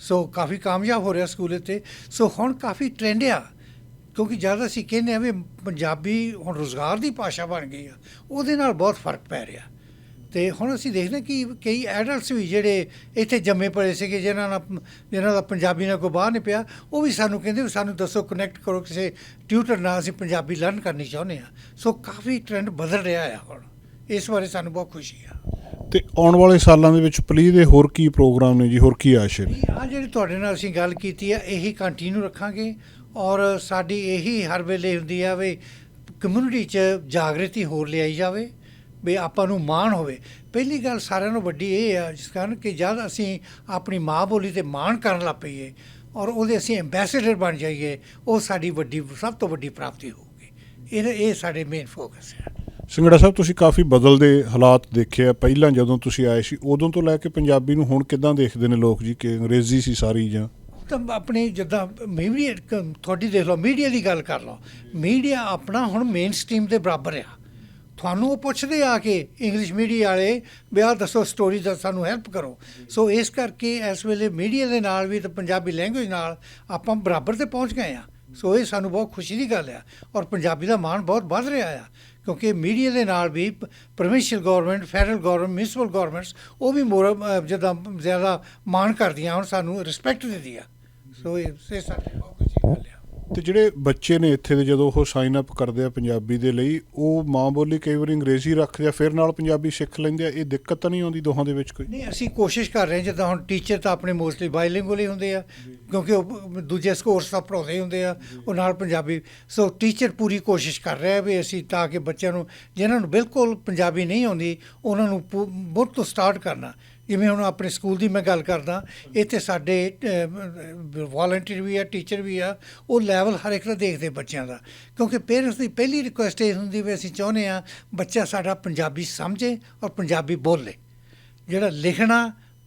ਸੋ ਕਾਫੀ ਕਾਮਯਾਬ ਹੋ ਰਿਹਾ ਸਕੂਲ ਇੱਥੇ। ਸੋ ਹੁਣ ਕਾਫੀ ਟ੍ਰੈਂਡ ਆ। ਕਿਉਂਕਿ ਜਦ ਅਸੀਂ ਕਹਿੰਦੇ ਆ ਵੀ ਪੰਜਾਬੀ ਹੁਣ ਰੋਜ਼ਗਾਰ ਦੀ ਭਾਸ਼ਾ ਬਣ ਗਈ ਆ, ਉਹਦੇ ਨਾਲ ਬਹੁਤ ਫ਼ਰਕ ਪੈ ਰਿਹਾ। ਤੇ ਹੁਣ ਅਸੀਂ ਦੇਖਦੇ ਹਾਂ ਕਿ ਕਈ ਐਡਲਟਸ ਵੀ ਜਿਹੜੇ ਇੱਥੇ ਜੰਮੇ ਪਏ ਸੀਗੇ, ਜਿਨ੍ਹਾਂ ਨਾਲ ਜਿਨ੍ਹਾਂ ਦਾ ਪੰਜਾਬੀ ਨਾਲ ਕੋਈ ਬਾਹਰ ਨਹੀਂ ਪਿਆ, ਉਹ ਵੀ ਸਾਨੂੰ ਕਹਿੰਦੇ ਵੀ ਸਾਨੂੰ ਦੱਸੋ ਕਨੈਕਟ ਕਰੋ, ਕਿਸੇ ਟਿਊਟਰ ਨਾਲ ਅਸੀਂ ਪੰਜਾਬੀ ਲਰਨ ਕਰਨੀ ਚਾਹੁੰਦੇ ਆ ਸੋ ਕਾਫੀ ਟ੍ਰੈਂਡ ਬਦਲ ਰਿਹਾ ਆ ਹੁਣ। ਇਸ ਬਾਰੇ ਸਾਨੂੰ ਬਹੁਤ ਖੁਸ਼ੀ ਆ। ਤੇ ਆਉਣ ਵਾਲੇ ਸਾਲਾਂ ਦੇ ਵਿੱਚ ਪਲੀ ਦੇ ਹੋਰ ਕੀ ਪ੍ਰੋਗਰਾਮ ਨੇ ਜੀ ਹੋਰ ਕੀ ਆਸ਼ੇ ਨੇ ਆ ਜਿਹੜੀ ਤੁਹਾਡੇ ਨਾਲ ਅਸੀਂ ਗੱਲ ਕੀਤੀ ਆ ਇਹੀ ਕੰਟੀਨਿਊ ਰੱਖਾਂਗੇ ਔਰ ਸਾਡੀ ਇਹੀ ਹਰ ਵੇਲੇ ਹੁੰਦੀ ਆ ਵੀ ਕਮਿਊਨਿਟੀ 'ਚ ਜਾਗਰਤੀ ਹੋਰ ਲਿਆਈ ਜਾਵੇ ਵੀ ਆਪਾਂ ਨੂੰ ਮਾਣ ਹੋਵੇ। ਪਹਿਲੀ ਗੱਲ ਸਾਰਿਆਂ ਨੂੰ ਵੱਡੀ ਇਹ ਆ ਜਿਸ ਕਾਰਨ ਕਿ ਜਦ ਅਸੀਂ ਆਪਣੀ ਮਾਂ ਬੋਲੀ ਤੇ ਮਾਣ ਕਰਨ ਲੱਗ ਪਈਏ ਔਰ ਉਹਦੇ ਅਸੀਂ ਐਂਬੈਸਡਰ ਬਣ ਜਾਈਏ ਉਹ ਸਾਡੀ ਵੱਡੀ ਸਭ ਤੋਂ ਵੱਡੀ ਪ੍ਰਾਪਤੀ ਹੋਊਗੀ। ਇਹ ਇਹ ਸਾਡੇ ਮੇਨ ਫੋਕਸ ਹੈ ਸਿੰਗੜਾ ਸਾਹਿਬ, ਤੁਸੀਂ ਕਾਫੀ ਬਦਲਦੇ ਹਾਲਾਤ ਦੇਖੇ ਆ। ਪਹਿਲਾਂ ਜਦੋਂ ਤੁਸੀਂ ਆਏ ਸੀ, ਉਦੋਂ ਤੋਂ ਲੈ ਕੇ ਪੰਜਾਬੀ ਨੂੰ ਹੁਣ ਕਿੱਦਾਂ ਦੇਖਦੇ ਨੇ ਲੋਕ ਜੀ? ਕਿ ਅੰਗਰੇਜ਼ੀ ਸੀ ਸਾਰੀ ਜਾਂ? ਤਾਂ ਆਪਣੀ ਜਿੱਦਾਂ ਮੀਡੀਆ ਤੁਹਾਡੀ ਦੇਖ ਲਓ, ਮੀਡੀਆ ਦੀ ਗੱਲ ਕਰ ਲਓ। ਮੀਡੀਆ ਆਪਣਾ ਹੁਣ ਮੇਨ ਸਟ੍ਰੀਮ ਦੇ ਬਰਾਬਰ ਆ। ਤੁਹਾਨੂੰ ਉਹ ਪੁੱਛਦੇ ਆ ਕੇ ਇੰਗਲਿਸ਼ ਮੀਡੀਆ ਵਾਲੇ ਵਿਆਹ ਦੱਸੋ ਸਟੋਰੀ ਦਾ ਸਾਨੂੰ ਹੈਲਪ ਕਰੋ। ਸੋ ਇਸ ਕਰਕੇ ਇਸ ਵੇਲੇ ਮੀਡੀਆ ਦੇ ਨਾਲ ਵੀ ਤੇ ਪੰਜਾਬੀ ਲੈਂਗੁਏਜ ਨਾਲ ਆਪਾਂ ਬਰਾਬਰ ਤੇ ਪਹੁੰਚ ਗਏ ਆ। ਸੋ ਇਹ ਸਾਨੂੰ ਬਹੁਤ ਖੁਸ਼ੀ ਦੀ ਗੱਲ ਆ ਔਰ ਪੰਜਾਬੀ ਦਾ ਮਾਣ ਬਹੁਤ ਵੱਧ ਰਿਹਾ ਆ। ਕਿਉਂਕਿ ਮੀਡੀਆ ਦੇ ਨਾਲ ਵੀ provincial government federal government municipal governments ਉਹ ਵੀ ਮੋਰ ਅ, ਜਿੱਦਾਂ ਜ਼ਿਆਦਾ ਮਾਣ ਕਰਦੀਆਂ ਹੁਣ ਸਾਨੂੰ ਰਿਸਪੈਕਟ ਦਿੰਦੀ ਆ। ਸੋ ਇਹ ਇਹ ਸਾਡੇ ਬਹੁਤ ਖੁਸ਼ੀ ਦੀ ਗੱਲ ਆ। ਤੇ ਜਿਹੜੇ ਬੱਚੇ ਨੇ ਇੱਥੇ ਦੇ ਜਦੋਂ ਉਹ ਸਾਈਨ ਅਪ ਕਰਦੇ ਆ ਪੰਜਾਬੀ ਦੇ ਲਈ ਉਹ ਮਾਂ ਬੋਲੀ ਕਈ ਵਾਰੀ ਅੰਗਰੇਜ਼ੀ ਰੱਖਦੇ ਆ ਫਿਰ ਨਾਲ ਪੰਜਾਬੀ ਸਿੱਖ ਲੈਂਦੇ ਆ ਇਹ ਦਿੱਕਤ ਤਾਂ ਨਹੀਂ ਆਉਂਦੀ ਦੋਹਾਂ ਦੇ ਵਿੱਚ ਕੋਈ? ਨਹੀਂ ਅਸੀਂ ਕੋਸ਼ਿਸ਼ ਕਰ ਰਹੇ ਹਾਂ ਜਿੱਦਾਂ ਹੁਣ ਟੀਚਰ ਤਾਂ ਆਪਣੇ ਮੋਸਟਲੀ ਬਾਇਲਿੰਗੁਅਲ ਹੀ ਹੁੰਦੇ ਆ ਕਿਉਂਕਿ ਉਹ ਦੂਜੇ ਕੋਰਸ ਤਾਂ ਪੜ੍ਹਾਉਂਦੇ ਹੀ ਹੁੰਦੇ ਆ ਉਹ ਨਾਲ ਪੰਜਾਬੀ। ਸੋ ਟੀਚਰ ਪੂਰੀ ਕੋਸ਼ਿਸ਼ ਕਰ ਰਿਹਾ ਵੀ ਅਸੀਂ ਤਾਂ ਕਿ ਬੱਚਿਆਂ ਨੂੰ ਜਿਨ੍ਹਾਂ ਨੂੰ ਬਿਲਕੁਲ ਪੰਜਾਬੀ ਨਹੀਂ ਆਉਂਦੀ ਉਹਨਾਂ ਨੂੰ ਮੁੱਢ ਤੋਂ ਸਟਾਰਟ ਕਰਨਾ। ਜਿਵੇਂ ਹੁਣ ਆਪਣੇ ਸਕੂਲ ਦੀ ਮੈਂ ਗੱਲ ਕਰਦਾ, ਇੱਥੇ ਸਾਡੇ ਵਾਲੰਟੀਅਰ ਵੀ ਆ ਟੀਚਰ ਵੀ ਆ, ਉਹ ਲੈਵਲ ਹਰ ਇੱਕ ਦਾ ਦੇਖਦੇ ਬੱਚਿਆਂ ਦਾ। ਕਿਉਂਕਿ ਪੇਰੈਂਟਸ ਦੀ ਪਹਿਲੀ ਰਿਕੁਐਸਟ ਇਹ ਹੁੰਦੀ ਵੀ ਅਸੀਂ ਚਾਹੁੰਦੇ ਆ ਬੱਚਾ ਸਾਡਾ ਪੰਜਾਬੀ ਸਮਝੇ ਔਰ ਪੰਜਾਬੀ ਬੋਲੇ। ਜਿਹੜਾ ਲਿਖਣਾ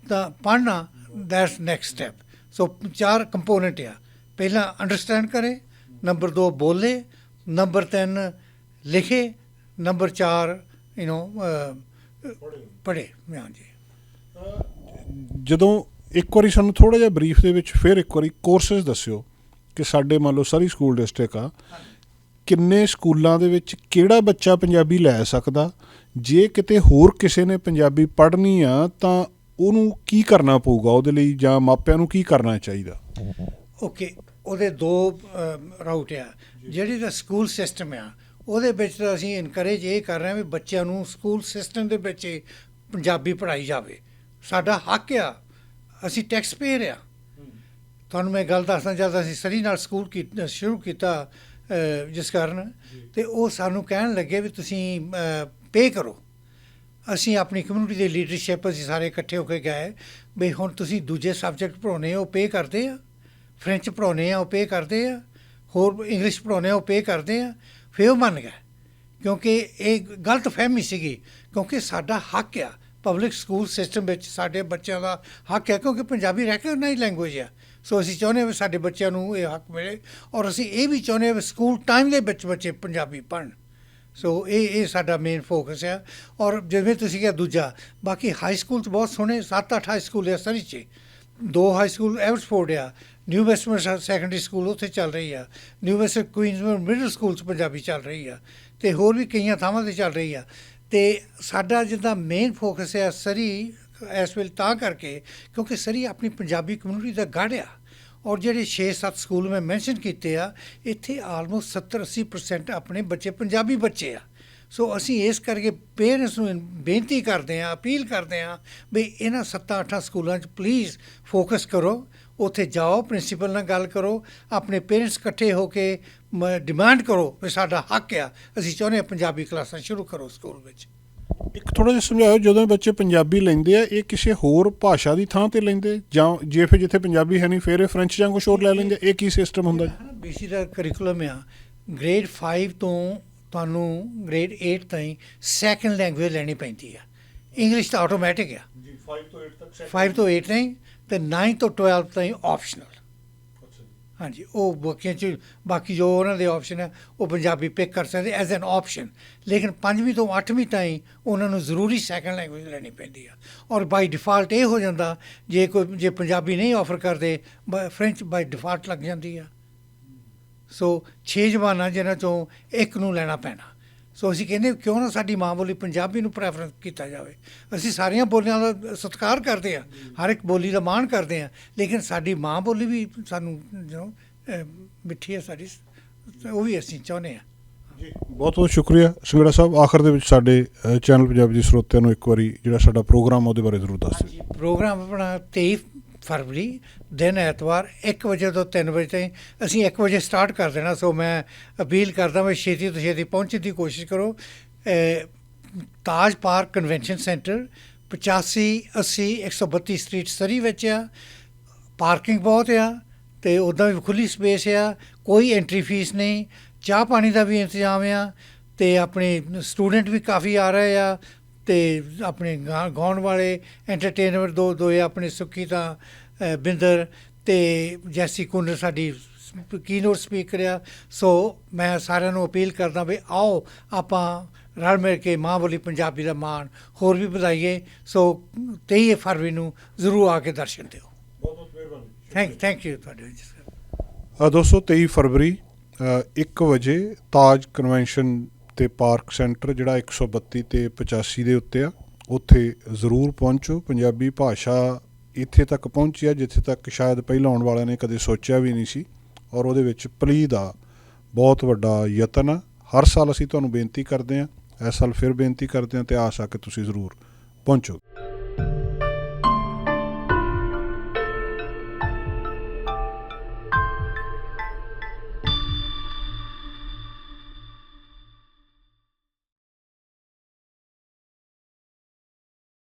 ਤਾਂ ਪੜ੍ਹਨਾ ਦੈਟਸ ਨੈਕਸਟ ਸਟੈਪ ਸੋ ਚਾਰ ਕੰਪੋਨੈਂਟ ਆ। ਪਹਿਲਾ ਅੰਡਰਸਟੈਂਡ ਕਰੇ ਨੰਬਰ 2 ਬੋਲੇ ਨੰਬਰ 3 ਲਿਖੇ ਨੰਬਰ 4 ਯੂ نو ਪੜ੍ਹੇ। ਹਾਂਜੀ। ਜਦੋਂ ਇੱਕ ਵਾਰੀ ਸਾਨੂੰ ਥੋੜਾ ਜਿਹਾ ਬਰੀਫ ਦੇ ਵਿੱਚ ਫਿਰ ਇੱਕ ਵਾਰੀ ਕੋਰਸਸ ਦੱਸਿਓ ਕਿ ਸਾਡੇ ਮੰਨ ਲਓ ਸਾਰੀ ਸਕੂਲ ਡਿਸਟ੍ਰਿਕਟ ਆ ਕਿੰਨੇ ਸਕੂਲਾਂ ਦੇ ਵਿੱਚ ਕਿਹੜਾ ਬੱਚਾ ਪੰਜਾਬੀ ਲੈ ਸਕਦਾ? ਜੇ ਕਿਤੇ ਹੋਰ ਕਿਸੇ ਨੇ ਪੰਜਾਬੀ ਪੜ੍ਹਨੀ ਆ ਤਾਂ ਉਹਨੂੰ ਕੀ ਕਰਨਾ ਪਊਗਾ? ਉਹਦੇ ਲਈ ਜਾਂ ਮਾਪਿਆਂ ਨੂੰ ਕੀ ਕਰਨਾ ਚਾਹੀਦਾ? ਓਕੇ ਉਹਦੇ ਦੋ ਰਾਊਟ ਆ। ਜਿਹੜੀ ਦਾ ਸਕੂਲ ਸਿਸਟਮ ਆ ਉਹਦੇ ਵਿੱਚ ਤਾਂ ਅਸੀਂ ਇਨਕਰੇਜ ਇਹ ਕਰ ਰਹੇ ਹਾਂ ਵੀ ਬੱਚਿਆਂ ਨੂੰ ਸਕੂਲ ਸਿਸਟਮ ਦੇ ਵਿੱਚ ਪੰਜਾਬੀ ਪੜ੍ਹਾਈ ਜਾਵੇ। ਸਾਡਾ ਹੱਕ ਆ। ਅਸੀਂ ਟੈਕਸ ਪੇਅਰ ਆ। ਤੁਹਾਨੂੰ ਮੈਂ ਗੱਲ ਦੱਸਦਾ ਜਦ ਅਸੀਂ ਸਰੀ ਨਾਲ ਸਕੂਲ ਕੀ ਸ਼ੁਰੂ ਕੀਤਾ ਜਿਸ ਕਾਰਨ ਤੇ ਉਹ ਸਾਨੂੰ ਕਹਿਣ ਲੱਗੇ ਵੀ ਤੁਸੀਂ ਪੇ ਕਰੋ। ਅਸੀਂ ਆਪਣੀ ਕਮਿਊਨਿਟੀ ਦੇ ਲੀਡਰਸ਼ਿਪ ਅਸੀਂ ਸਾਰੇ ਇਕੱਠੇ ਹੋ ਕੇ ਗਏ ਵੀ ਹੁਣ ਤੁਸੀਂ ਦੂਜੇ ਸਬਜੈਕਟ ਪੜਾਉਣੇ ਉਹ ਪੇ ਕਰਦੇ ਆ। ਫ੍ਰੈਂਚ ਪੜਾਉਣੇ ਆ ਉਹ ਪੇ ਕਰਦੇ ਆ। ਹੋਰ ਇੰਗਲਿਸ਼ ਪੜਾਉਣੇ ਆ ਉਹ ਪੇ ਕਰਦੇ ਆ। ਫਿਰ ਉਹ ਮੰਨ ਗਏ। ਕਿਉਂਕਿ ਇਹ ਗਲਤ ਫਹਿਮੀ ਸੀਗੀ ਕਿਉਂਕਿ ਸਾਡਾ ਹੱਕ ਆ। ਪਬਲਿਕ ਸਕੂਲ ਸਿਸਟਮ ਵਿੱਚ ਸਾਡੇ ਬੱਚਿਆਂ ਦਾ ਹੱਕ ਹੈ, ਕਿਉਂਕਿ ਪੰਜਾਬੀ ਰੈਕਗਨਾਈਜ਼ ਲੈਂਗੁਏਜ ਆ। ਸੋ ਅਸੀਂ ਚਾਹੁੰਦੇ ਹਾਂ ਵੀ ਸਾਡੇ ਬੱਚਿਆਂ ਨੂੰ ਇਹ ਹੱਕ ਮਿਲੇ ਔਰ ਅਸੀਂ ਇਹ ਵੀ ਚਾਹੁੰਦੇ ਹਾਂ ਵੀ ਸਕੂਲ ਟਾਈਮ ਦੇ ਵਿੱਚ ਬੱਚੇ ਪੰਜਾਬੀ ਪੜ੍ਹਨ। ਸੋ ਇਹ ਇਹ ਸਾਡਾ ਮੇਨ ਫੋਕਸ ਹੈ ਔਰ ਜਿਵੇਂ ਤੁਸੀਂ ਕਿਹਾ ਦੂਜਾ, ਬਾਕੀ ਹਾਈ ਸਕੂਲ 'ਚ ਬਹੁਤ ਸੋਹਣੇ 7-8 ਹਾਈ ਸਕੂਲ ਹੈ ਸਰੀ 'ਚ। ਦੋ ਹਾਈ ਸਕੂਲ ਐਵਰਸਫੋਰਡ ਆ ਨਿਊ ਵੈਸਟਮਿੰਸਟਰ ਸੈਕੰਡਰੀ ਸਕੂਲ ਉੱਥੇ ਚੱਲ ਰਹੀ ਆ new west Queensborough middle school 'ਚ ਪੰਜਾਬੀ ਚੱਲ ਰਹੀ ਆ, ਤੇ ਹੋਰ ਵੀ ਕਈਆਂ ਥਾਵਾਂ ਤੇ ਚੱਲ ਰਹੀ ਆ। ਤੇ ਸਾਡਾ ਜਿੱਦਾਂ ਮੇਨ ਫੋਕਸ ਹੈ ਸਰੀ, ਇਸ ਵੇਲੇ ਤਾਂ ਕਰਕੇ, ਕਿਉਂਕਿ ਸਰੀ ਆਪਣੀ ਪੰਜਾਬੀ ਕਮਿਊਨਿਟੀ ਦਾ ਗੜ੍ਹ ਆ। ਔਰ ਜਿਹੜੇ 6-7 ਸਕੂਲ ਮੈਂ ਮੈਂਸ਼ਨ ਕੀਤੇ ਆ, ਇੱਥੇ ਆਲਮੋਸਟ 70-80% ਆਪਣੇ ਬੱਚੇ ਪੰਜਾਬੀ ਬੱਚੇ ਆ। ਸੋ ਅਸੀਂ ਇਸ ਕਰਕੇ ਪੇਰੈਂਟਸ ਨੂੰ ਬੇਨਤੀ ਕਰਦੇ ਆ ਅਪੀਲ ਕਰਦੇ ਆ ਵੀ ਇਹਨਾਂ 7-8 ਸਕੂਲਾਂ 'ਚ ਪਲੀਜ਼ ਫੋਕਸ ਕਰੋ, ਉੱਥੇ ਜਾਓ ਪ੍ਰਿੰਸੀਪਲ ਨਾਲ ਗੱਲ ਕਰੋ, ਆਪਣੇ ਪੇਰੈਂਟਸ ਇਕੱਠੇ ਹੋ ਕੇ ਡਿਮਾਂਡ ਕਰੋ ਵੀ ਸਾਡਾ ਹੱਕ ਆ। ਅਸੀਂ ਚਾਹੁੰਦੇ ਹਾਂ ਪੰਜਾਬੀ ਕਲਾਸਾਂ ਸ਼ੁਰੂ ਕਰੋ ਸਕੂਲ ਵਿੱਚ। ਇੱਕ ਥੋੜਾ ਜਿਹਾ ਸਮਝਾਓ ਜਦੋਂ ਬੱਚੇ ਪੰਜਾਬੀ ਲੈਂਦੇ ਆ ਇਹ ਕਿਸੇ ਹੋਰ ਭਾਸ਼ਾ ਦੀ ਥਾਂ ਤੇ ਲੈਂਦੇ? ਜਾਂ ਜੇ ਫਿਰ ਜਿੱਥੇ ਪੰਜਾਬੀ ਹੈ ਨਹੀਂ ਫਿਰ ਇਹ ਫ੍ਰੈਂਚ ਜਾਂ ਕੁਝ ਹੋਰ ਲੈ ਲੈਂਦੇ? ਇਹ ਕੀ ਸਿਸਟਮ ਹੁੰਦਾ ਜੀ? ਬੀਸੀ ਦਾ ਕਰਿਕੂਲਮ ਆ। ਗ੍ਰੇਡ 5 ਤੋਂ ਤੁਹਾਨੂੰ ਗ੍ਰੇਡ 8 ਤਾਈਂ ਸੈਕੰਡ ਲੈਂਗੁਏਜ ਲੈਣੀ ਪੈਂਦੀ ਆ। ਇੰਗਲਿਸ਼ ਤਾਂ ਆਟੋਮੈਟਿਕ ਆ। ਜੀ 5 ਤੋਂ 8 ਤੱਕ 5 ਤੋਂ 8 ਨਹੀਂ ਤੇ 9 ਤੋਂ 12 ਤਾਈਂ ਆਪਸ਼ਨਲ ਹਾਂਜੀ, ਉਹ ਬਾਕੀਆਂ ਚ, ਬਾਕੀ ਜੋ ਉਹਨਾਂ ਦੇ ਆਪਸ਼ਨ ਹੈ, ਉਹ ਪੰਜਾਬੀ ਪਿਕ ਕਰ ਸਕਦੇ ਐਜ਼ ਐਨ ਆਪਸ਼ਨ ਲੇਕਿਨ ਪੰਜਵੀਂ ਤੋਂ 8ਵੀਂ ਤਾਈਂ ਉਹਨਾਂ ਨੂੰ ਜ਼ਰੂਰੀ ਸੈਕੰਡ ਲੈਂਗੁਏਜ ਲੈਣੀ ਪੈਂਦੀ ਆ। ਔਰ ਬਾਈ ਡਿਫਾਲਟ ਇਹ ਹੋ ਜਾਂਦਾ, ਜੇ ਕੋਈ, ਜੇ ਪੰਜਾਬੀ ਨਹੀਂ ਆਫਰ ਕਰਦੇ ਫ੍ਰੈਂਚ ਬਾਈ ਡਿਫਾਲਟ ਲੱਗ ਜਾਂਦੀ ਆ। ਸੋ 6 ਜ਼ਬਾਨਾਂ ਜਿਹਨਾਂ ਚੋਂ ਇੱਕ ਨੂੰ ਲੈਣਾ ਪੈਣਾ। ਸੋ ਅਸੀਂ ਕਹਿੰਦੇ ਕਿਉਂ ਨਾ ਸਾਡੀ ਮਾਂ ਬੋਲੀ ਪੰਜਾਬੀ ਨੂੰ ਪ੍ਰੈਫਰੈਂਸ ਕੀਤਾ ਜਾਵੇ। ਅਸੀਂ ਸਾਰੀਆਂ ਬੋਲੀਆਂ ਦਾ ਸਤਿਕਾਰ ਕਰਦੇ ਆ ਹਰ ਇੱਕ ਬੋਲੀ ਦਾ ਮਾਣ ਕਰਦੇ ਆ ਲੇਕਿਨ ਸਾਡੀ ਮਾਂ ਬੋਲੀ ਵੀ ਸਾਨੂੰ ਜੋ ਮਿੱਠੀ ਹੈ ਸਾਡੀ ਉਹ ਵੀ ਅਸੀਂ ਚਾਹੁੰਦੇ ਆ ਜੀ ਬਹੁਤ ਬਹੁਤ ਸ਼ੁਕਰੀਆ। ਸੰਗੜਾ ਸਾਹਿਬ ਆਖਰ ਦੇ ਵਿੱਚ ਸਾਡੇ ਚੈਨਲ ਪੰਜਾਬੀ ਦੇ ਸਰੋਤਿਆਂ ਨੂੰ ਇੱਕ ਵਾਰੀ ਜਿਹੜਾ ਸਾਡਾ ਪ੍ਰੋਗਰਾਮ ਉਹਦੇ ਬਾਰੇ ਜ਼ਰੂਰ ਦੱਸ ਦਿਓ। ਪ੍ਰੋਗਰਾਮ ਆਪਣਾ 23 ਫਰਵਰੀ, ਦਿਨ ਐਤਵਾਰ 1 ਵਜੇ ਤੋਂ 3 ਵਜੇ ਤਾਈਂ। ਅਸੀਂ 1 ਵਜੇ ਸਟਾਰਟ ਕਰ ਦੇਣਾ ਸੋ ਮੈਂ ਅਪੀਲ ਕਰਦਾ ਮੈਂ ਛੇਤੀ ਤੋਂ ਛੇਤੀ ਪਹੁੰਚਣ ਦੀ ਕੋਸ਼ਿਸ਼ ਕਰੋ। Taj park convention centre 85 80 132 street Surrey ਵਿੱਚ ਆ। ਪਾਰਕਿੰਗ ਬਹੁਤ ਆ, ਤੇ ਉਦਾਂ ਵੀ ਖੁੱਲੀ ਸਪੇਸ ਆ, ਕੋਈ ਐਂਟਰੀ ਫੀਸ ਨਹੀਂ ਚਾਹ ਪਾਣੀ ਦਾ ਵੀ ਇੰਤਜ਼ਾਮ ਆ, ਤੇ ਆਪਣੇ ਸਟੂਡੈਂਟ ਵੀ ਕਾਫੀ ਆ ਰਹੇ ਆ ਤੇ ਆਪਣੇ ਗਾ- ਗਾਉਣ ਵਾਲੇ ਐਂਟਰਟੇਨਰ ਦੋ ਦੋ ਆ ਆਪਣੇ ਸੁੱਖੀ ਤਾਂ ਬਿੰਦਰ ਤੇ ਜੈਸੀ ਕੁੰਡਰ ਸਾਡੀ ਕੀਨੋਟ ਸਪੀਕਰ ਆ। ਸੋ ਮੈਂ ਸਾਰਿਆਂ ਨੂੰ ਅਪੀਲ ਕਰਦਾ ਵੀ ਆਓ ਆਪਾਂ ਰਲ ਮਿਲ ਕੇ ਮਾਂ ਬੋਲੀ ਪੰਜਾਬੀ ਦਾ ਮਾਣ ਹੋਰ ਵੀ ਵਧਾਈਏ। ਸੋ 23 ਫਰਵਰੀ ਨੂੰ ਜ਼ਰੂਰ ਆ ਕੇ ਦਰਸ਼ਨ ਦਿਓ। ਬਹੁਤ ਬਹੁਤ ਮਿਹਰਬਾਨੀ। ਥੈਂਕ ਥੈਂਕ ਯੂ ਤੁਹਾਡੇ ਅ, ਦੋਸਤੋ 23 ਫਰਵਰੀ 1 ਵਜੇ ਤਾਜ ਕਨਵੈਨਸ਼ਨ ਤੇ ਪਾਰਕ ਸੈਂਟਰ ਜਿਹੜਾ 132 ਤੇ 85 ਦੇ ਉੱਤੇ ਆ, ਉੱਥੇ ਜ਼ਰੂਰ ਪਹੁੰਚੋ। ਪੰਜਾਬੀ ਭਾਸ਼ਾ ਇੱਥੇ ਤੱਕ ਪਹੁੰਚੀ ਆ, ਜਿੱਥੇ ਤੱਕ ਸ਼ਾਇਦ ਪਹਿਲਾਂ ਆਉਣ ਵਾਲਿਆਂ ਨੇ ਕਦੇ ਸੋਚਿਆ ਵੀ ਨਹੀਂ ਸੀ। ਔਰ ਉਹਦੇ ਵਿੱਚ ਪਲੀ ਦਾ ਬਹੁਤ ਵੱਡਾ ਯਤਨ ਆ। ਹਰ ਸਾਲ ਅਸੀਂ ਤੁਹਾਨੂੰ ਬੇਨਤੀ ਕਰਦੇ ਹਾਂ ਇਸ ਸਾਲ ਫਿਰ ਬੇਨਤੀ ਕਰਦੇ ਹਾਂ ਤੇ ਆਸ ਆ ਕਿ ਤੁਸੀਂ ਜ਼ਰੂਰ ਪਹੁੰਚੋ।